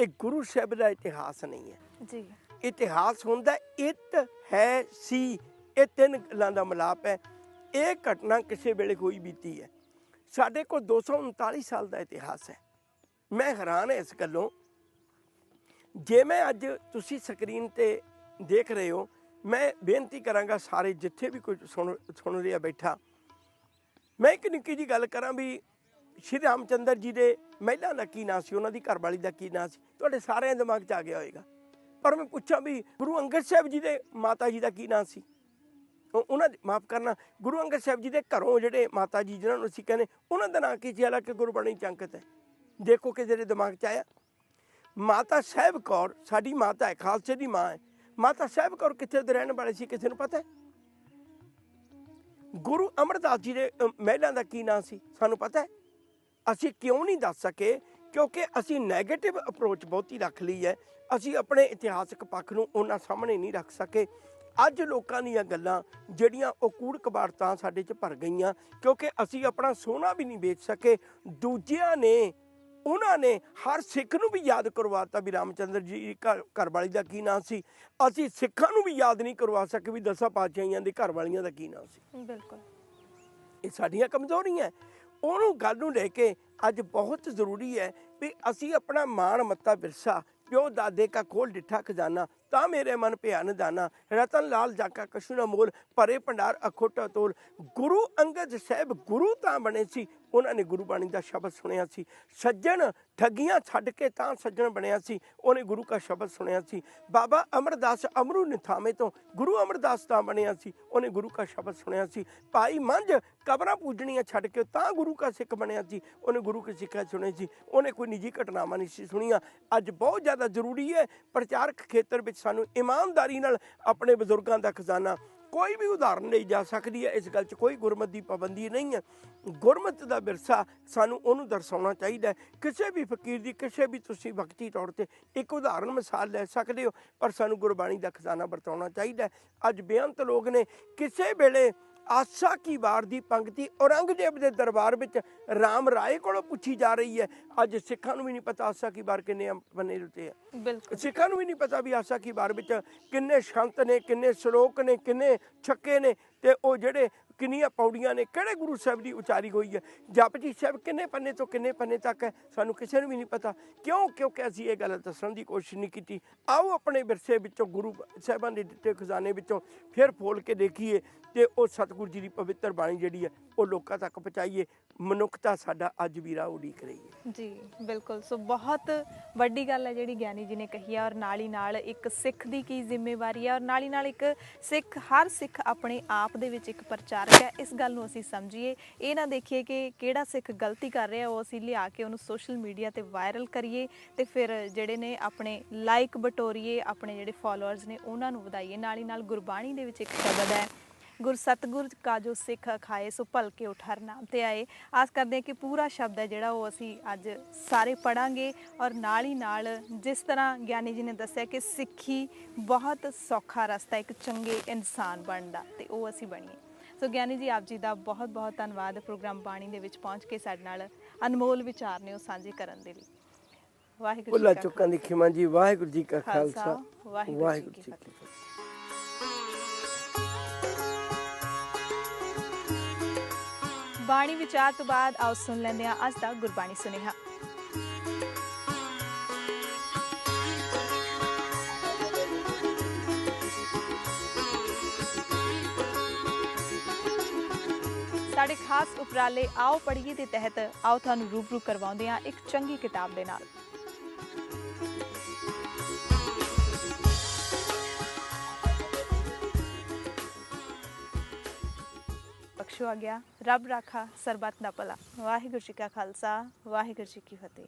ਇਹ ਗੁਰੂ ਸਾਹਿਬ ਦਾ ਇਤਿਹਾਸ ਨਹੀਂ ਹੈ। ਜੀ। ਇਤਿਹਾਸ ਹੁੰਦਾ ਇਤ ਹੈ ਸੀ। ਇਹ ਤਿੰਨ ਗੱਲਾਂ ਦਾ ਮਿਲਾਪ ਹੈ। ਇਹ ਘਟਨਾ ਕਿਸੇ ਵੇਲੇ ਕੋਈ ਬੀਤੀ ਹੈ। ਸਾਡੇ ਕੋਲ 239 ਸਾਲ ਦਾ ਇਤਿਹਾਸ ਹੈ। ਮੈਂ ਹੈਰਾਨ ਹਾਂ ਇਸ ਗੱਲੋਂ। ਜੇ ਮੈਂ ਅੱਜ ਤੁਸੀਂ ਸਕਰੀਨ ਤੇ ਦੇਖ ਰਹੇ ਹੋ ਮੈਂ ਬੇਨਤੀ ਕਰਾਂਗਾ ਸਾਰੇ ਜਿੱਥੇ ਵੀ ਕੋਈ ਸੁਣ ਸੁਣ ਰਿਹਾ ਬੈਠਾ, ਮੈਂ ਇੱਕ ਨਿੱਕੀ ਜੀ ਗੱਲ ਕਰਾਂ ਵੀ ਸ਼੍ਰੀ ਰਾਮਚੰਦਰ ਜੀ ਦੇ ਮਹਿਲਾ ਦਾ ਕੀ ਨਾਂ ਸੀ, ਉਹਨਾਂ ਦੀ ਘਰਵਾਲੀ ਦਾ ਕੀ ਨਾਂ ਸੀ, ਤੁਹਾਡੇ ਸਾਰਿਆਂ ਦੇ ਦਿਮਾਗ 'ਚ ਆ ਗਿਆ ਹੋਏਗਾ। ਪਰ ਮੈਂ ਪੁੱਛਾਂ ਵੀ ਗੁਰੂ ਅੰਗਦ ਸਾਹਿਬ ਜੀ ਦੇ ਮਾਤਾ ਜੀ ਦਾ ਕੀ ਨਾਂ ਸੀ? ਉਹ- ਉਹਨਾਂ ਮਾਫ ਕਰਨਾ, ਗੁਰੂ ਅੰਗਦ ਸਾਹਿਬ ਜੀ ਦੇ ਘਰੋਂ ਜਿਹੜੇ ਮਾਤਾ ਜੀ, ਜਿਹਨਾਂ ਨੂੰ ਅਸੀਂ ਕਹਿੰਦੇ, ਉਹਨਾਂ ਦਾ ਨਾਂ ਕੀ ਸੀ? ਹਾਲਾਂਕਿ ਗੁਰਬਾਣੀ ਚ ਅੰਕਿਤ ਹੈ। ਦੇਖੋ ਕਿਸੇ ਦੇ ਦਿਮਾਗ 'ਚ ਆਇਆ। ਮਾਤਾ ਸਾਹਿਬ ਕੌਰ, ਸਾਡੀ ਮਾਤਾ ਹੈ, ਖਾਲਸੇ ਦੀ ਮਾਂ ਹੈ। ਮਾਤਾ ਸਾਹਿਬ ਕੌਰ ਕਿੱਥੇ ਦੇ ਰਹਿਣ ਵਾਲੇ ਸੀ, ਕਿਸੇ ਨੂੰ ਪਤਾ ਹੈ? ਗੁਰੂ ਅਮਰਦਾਸ ਜੀ ਦੇ ਮਹਿਲਾਂ ਦਾ ਕੀ ਨਾਂ ਸੀ, ਸਾਨੂੰ ਪਤਾ ਹੈ? ਅਸੀਂ ਕਿਉਂ ਨਹੀਂ ਦੱਸ ਸਕੇ? ਕਿਉਂਕਿ ਅਸੀਂ 네ਗੇਟਿਵ ਅਪਰੋਚ ਬਹੁਤੀ ਰੱਖ ਲਈ ਹੈ। ਅਸੀਂ ਆਪਣੇ ਇਤਿਹਾਸਕ ਪੱਖ ਨੂੰ ਉਹਨਾਂ ਸਾਹਮਣੇ ਨਹੀਂ ਰੱਖ ਸਕੇ। ਅੱਜ ਲੋਕਾਂ ਦੀਆਂ ਗੱਲਾਂ, ਜਿਹੜੀਆਂ ਉਹ ਕੂੜ ਕਬਾੜਤਾਂ ਸਾਡੇ 'ਚ ਭਰ ਗਈਆਂ, ਕਿਉਂਕਿ ਅਸੀਂ ਆਪਣਾ ਸੋਨਾ ਵੀ ਨਹੀਂ ਵੇਚ ਸਕੇ। ਦੂਜਿਆਂ ਨੇ ਉਹਨਾਂ ਨੇ ਹਰ ਸਿੱਖ ਨੂੰ ਵੀ ਯਾਦ ਕਰਵਾਤਾ ਵੀ ਰਾਮਚੰਦਰ ਜੀ ਘਰ ਘਰਵਾਲੀ ਦਾ ਕੀ ਨਾਂ ਸੀ। ਅਸੀਂ ਸਿੱਖਾਂ ਨੂੰ ਵੀ ਯਾਦ ਨਹੀਂ ਕਰਵਾ ਸਕੇ ਵੀ ਦਸਾਂ ਪਾਤਸ਼ਾਹੀਆਂ ਦੇ ਘਰਵਾਲੀਆਂ ਦਾ ਕੀ ਨਾਂ ਸੀ। ਬਿਲਕੁਲ। ਇਹ ਸਾਡੀਆਂ ਕਮਜ਼ੋਰੀਆਂ। ਉਹਨੂੰ ਗੱਲ ਨੂੰ ਲੈ ਕੇ ਅੱਜ ਬਹੁਤ ਜ਼ਰੂਰੀ ਹੈ ਵੀ ਅਸੀਂ ਆਪਣਾ ਮਾਣ ਮੱਤਾ ਵਿਰਸਾ ਪਿਓ ਦਾਦੇ ਕਾ ਖੋਲ ਡਿੱਠਾ ਖਜ਼ਾਨਾ ਤਾਂ ਮੇਰੇ ਮਨ ਭਿਆਨ ਦਾਨਾ ਰਤਨ ਲਾਲ ਜਾਕਾ ਕਸ਼ੂ ਨਾ ਮੋਲ ਭਰੇ ਭੰਡਾਰ ਅਖੋਟਾ ਤੋਲ। ਗੁਰੂ ਅੰਗਦ ਸਾਹਿਬ ਗੁਰੂ ਤਾਂ ਬਣੇ ਸੀ, ਉਹਨਾਂ ਨੇ ਗੁਰੂ ਬਾਣੀ ਦਾ ਸ਼ਬਦ ਸੁਣਿਆ ਸੀ। ਸੱਜਣ ਠੱਗੀਆਂ ਛੱਡ ਕੇ ਤਾਂ ਸੱਜਣ ਬਣਿਆ ਸੀ, ਉਹਨੇ ਗੁਰੂ ਕਾ ਸ਼ਬਦ ਸੁਣਿਆ ਸੀ। ਬਾਬਾ ਅਮਰਦਾਸ ਅਮਰੂ ਨਿਥਾਵੇਂ ਤੋਂ ਗੁਰੂ ਅਮਰਦਾਸ ਤਾਂ ਬਣਿਆ ਸੀ, ਉਹਨੇ ਗੁਰੂ ਕਾ ਸ਼ਬਦ ਸੁਣਿਆ ਸੀ। ਭਾਈ ਮੰਝ ਕਬਰਾਂ ਪੂਜਣੀਆਂ ਛੱਡ ਕੇ ਤਾਂ ਗੁਰੂ ਕਾ ਸਿੱਖ ਬਣਿਆ ਸੀ, ਉਹਨੇ ਗੁਰੂ ਕੀ ਸਿੱਖਿਆ ਸੁਣੀ ਸੀ। ਉਹਨੇ ਕੋਈ ਨਿੱਜੀ ਘਟਨਾਵਾਂ ਨਹੀਂ ਸੀ ਸੁਣੀਆਂ। ਅੱਜ ਬਹੁਤ ਜ਼ਿਆਦਾ ਜ਼ਰੂਰੀ ਹੈ, ਪ੍ਰਚਾਰਕ ਖੇਤਰ ਵਿੱਚ ਸਾਨੂੰ ਇਮਾਨਦਾਰੀ ਨਾਲ ਆਪਣੇ ਬਜ਼ੁਰਗਾਂ ਦਾ ਖਜ਼ਾਨਾ ਕੋਈ ਵੀ ਉਦਾਹਰਨ ਲਈ ਜਾ ਸਕਦੀ ਹੈ, ਇਸ ਗੱਲ 'ਚ ਕੋਈ ਗੁਰਮਤ ਦੀ ਪਾਬੰਦੀ ਨਹੀਂ ਹੈ। ਗੁਰਮਤ ਦਾ ਵਿਰਸਾ ਸਾਨੂੰ ਉਹਨੂੰ ਦਰਸਾਉਣਾ ਚਾਹੀਦਾ ਕਿਸੇ ਵੀ ਫਕੀਰ ਦੀ, ਕਿਸੇ ਵੀ ਤੁਸੀਂ ਵਕਤੀ ਤੌਰ ਤੇ ਇੱਕ ਉਦਾਹਰਨ ਮਿਸਾਲ ਲੈ ਸਕਦੇ ਹੋ, ਪਰ ਸਾਨੂੰ ਗੁਰਬਾਣੀ ਦਾ ਖਜ਼ਾਨਾ ਵਰਤਾਉਣਾ ਚਾਹੀਦਾ ਅੱਜ ਬੇਅੰਤ ਲੋਕ ਨੇ, ਕਿਸੇ ਵੇਲੇ ਆਸਾ ਕੀ ਵਾਰ ਦੀ ਪੰਕਤੀ ਔਰੰਗਜ਼ੇਬ ਦੇ ਦਰਬਾਰ ਵਿੱਚ ਰਾਮ ਰਾਏ ਕੋਲੋਂ ਪੁੱਛੀ ਜਾ ਰਹੀ ਹੈ। ਅੱਜ ਸਿੱਖਾਂ ਨੂੰ ਵੀ ਨਹੀਂ ਪਤਾ ਆਸਾ ਕੀ ਵਾਰ ਕਿੰਨੇ ਬੰਨੇ ਦਿੱਤੇ ਆ। ਬਿਲਕੁਲ। ਸਿੱਖਾਂ ਨੂੰ ਵੀ ਨਹੀਂ ਪਤਾ ਵੀ ਆਸਾ ਕੀ ਵਾਰ ਵਿੱਚ ਕਿੰਨੇ ਸ਼ੰਤ ਨੇ ਕਿੰਨੇ ਸ਼ਲੋਕ ਨੇ ਕਿੰਨੇ ਛੱਕੇ ਨੇ ਤੇ ਉਹ ਜਿਹੜੇ ਕਿੰਨੀਆਂ ਪੌੜੀਆਂ ਨੇ, ਕਿਹੜੇ ਗੁਰੂ ਸਾਹਿਬ ਦੀ ਉਚਾਰੀ ਹੋਈ ਹੈ ਜਪਜੀ ਸਾਹਿਬ ਕਿੰਨੇ ਪੰਨੇ ਤੋਂ ਕਿੰਨੇ ਪੰਨੇ ਤੱਕ ਹੈ, ਸਾਨੂੰ ਕਿਸੇ ਨੂੰ ਵੀ ਨਹੀਂ ਪਤਾ। ਕਿਉਂ? ਕਿਉਂਕਿ ਅਸੀਂ ਇਹ ਗੱਲ ਦੱਸਣ ਦੀ ਕੋਸ਼ਿਸ਼ ਨਹੀਂ ਕੀਤੀ। ਆਓ ਆਪਣੇ ਵਿਰਸੇ ਵਿੱਚੋਂ, ਗੁਰੂ ਸਾਹਿਬਾਂ ਦੇ ਦਿੱਤੇ ਖਜ਼ਾਨੇ ਵਿੱਚੋਂ, ਫਿਰ ਫੋਲ ਕੇ ਦੇਖੀਏ ਤੇ ਉਹ ਸਤਿਗੁਰੂ ਜੀ ਦੀ ਪਵਿੱਤਰ ਬਾਣੀ ਜਿਹੜੀ ਹੈ, ਉਹ ਲੋਕਾਂ ਤੱਕ ਪਹੁੰਚਾਈਏ। ਮਨੁੱਖਤਾ ਸਾਡਾ ਅੱਜ ਵੀ ਰਾਹ ਉਡੀਕ ਰਹੀ ਹੈ। ਜੀ, ਬਿਲਕੁਲ। ਸੋ ਬਹੁਤ ਵੱਡੀ ਗੱਲ ਹੈ ਜਿਹੜੀ ਗਿਆਨੀ ਜੀ ਨੇ ਕਹੀ ਹੈ ਔਰ ਨਾਲ ਹੀ ਨਾਲ ਇੱਕ ਸਿੱਖ ਦੀ ਕੀ ਜ਼ਿੰਮੇਵਾਰੀ ਹੈ ਔਰ ਨਾਲ ਹੀ ਨਾਲ ਇੱਕ ਸਿੱਖ, ਹਰ ਸਿੱਖ ਆਪਣੇ ਆਪ ਦੇ ਵਿੱਚ ਇੱਕ ਪ੍ਰਚਾਰ ਪ੍ਰਚਾਰਕ ਹੈ, ਇਸ ਗੱਲ ਨੂੰ ਅਸੀਂ ਸਮਝੀਏ। ਇਹ ਨਾ ਦੇਖੀਏ ਕਿ ਕਿਹੜਾ ਸਿੱਖ ਗਲਤੀ ਕਰ ਰਿਹਾ, ਉਹ ਅਸੀਂ ਲਿਆ ਕੇ ਉਹਨੂੰ ਸੋਸ਼ਲ ਮੀਡੀਆ ਤੇ ਵਾਇਰਲ ਕਰੀਏ ਤੇ ਫਿਰ ਜਿਹੜੇ ਨੇ ਆਪਣੇ ਲਾਈਕ ਬਟੋਰੀਏ, ਆਪਣੇ ਜਿਹੜੇ ਫਾਲੋਅਰਸ ਨੇ ਉਹਨਾਂ ਨੂੰ ਵਧਾਈਏ। ਨਾਲ ਹੀ ਨਾਲ ਗੁਰਬਾਣੀ ਦੇ ਵਿੱਚ ਇੱਕ ਸ਼ਬਦ ਹੈ, ਗੁਰ ਸਤਗੁਰ ਕਾ ਜੋ ਸਿੱਖ ਖਾਏ, ਸੋ ਭਲਕੇ ਉਠਰ ਨਾਮ ਤੇ ਆਏ। ਆਸ ਕਰਦੇ ਹਾਂ ਕਿ ਪੂਰਾ ਸ਼ਬਦ ਹੈ ਜਿਹੜਾ ਉਹ ਅਸੀਂ ਅੱਜ ਸਾਰੇ ਪੜਾਂਗੇ ਔਰ ਨਾਲ ਹੀ ਨਾਲ ਜਿਸ ਤਰ੍ਹਾਂ ਗਿਆਨੀ ਜੀ ਨੇ ਦੱਸਿਆ ਕਿ ਸਿੱਖੀ ਬਹੁਤ ਸੌਖਾ ਰਸਤਾ, ਇੱਕ ਚੰਗੇ ਇਨਸਾਨ ਬਣਨ ਦਾ ਤੇ ਉਹ ਅਸੀਂ ਬਣੀਏ। ਸੋ ਗਿਆਨੀ ਜੀ ਆਪ ਜੀ ਦਾ ਬਹੁਤ ਬਹੁਤ ਧੰਨਵਾਦ ਪ੍ਰੋਗਰਾਮ ਬਾਣੀ ਦੇ ਵਿੱਚ ਪਹੁੰਚ ਕੇ ਸਾਡੇ ਨਾਲ ਅਨਮੋਲ ਵਿਚਾਰ ਨੇ ਉਹ ਸਾਂਝੇ ਕਰਨ ਦੇ ਲਈ। ਵਾਹਿਗੁਰੂ ਜੀ ਕਾ ਚੁੱਕਾਂ ਦੀ ਖਿਮਾ ਜੀ ਵਾਹਿਗੁਰੂ ਜੀ ਕਾ ਖਾਲਸਾ, ਵਾਹਿਗੁਰੂ ਜੀ ਕੀ। ਫਤਿਹ। ਬਾਣੀ ਵਿਚਾਰ ਤੋਂ ਬਾਅਦ ਆਓ ਸੁਣ ਲੈਂਦੇ ਹਾਂ ਅੱਜ ਦਾ ਗੁਰਬਾਣੀ ਸੁਨੇਹਾ। ਸਾਡੇ ਖਾਸ ਉਪਰਾਲੇ ਆਓ ਪੜ੍ਹੀਏ ਦੇ ਤਹਿਤ ਆਓ ਤੁਹਾਨੂੰ ਰੂਬਰੂ ਕਰਵਾਉਂਦੇ ਹਾਂ ਇੱਕ ਚੰਗੀ ਕਿਤਾਬ ਦੇ ਨਾਲ। ਬਖਸ਼ੋ ਆ ਗਿਆ ਰੱਬ ਰਾਖਾ, ਸਰਬੱਤ ਦਾ ਭਲਾ। ਵਾਹਿਗੁਰੂ ਜੀ ਕਾ ਖਾਲਸਾ, ਵਾਹਿਗੁਰੂ ਜੀ ਕੀ ਫਤਿਹ।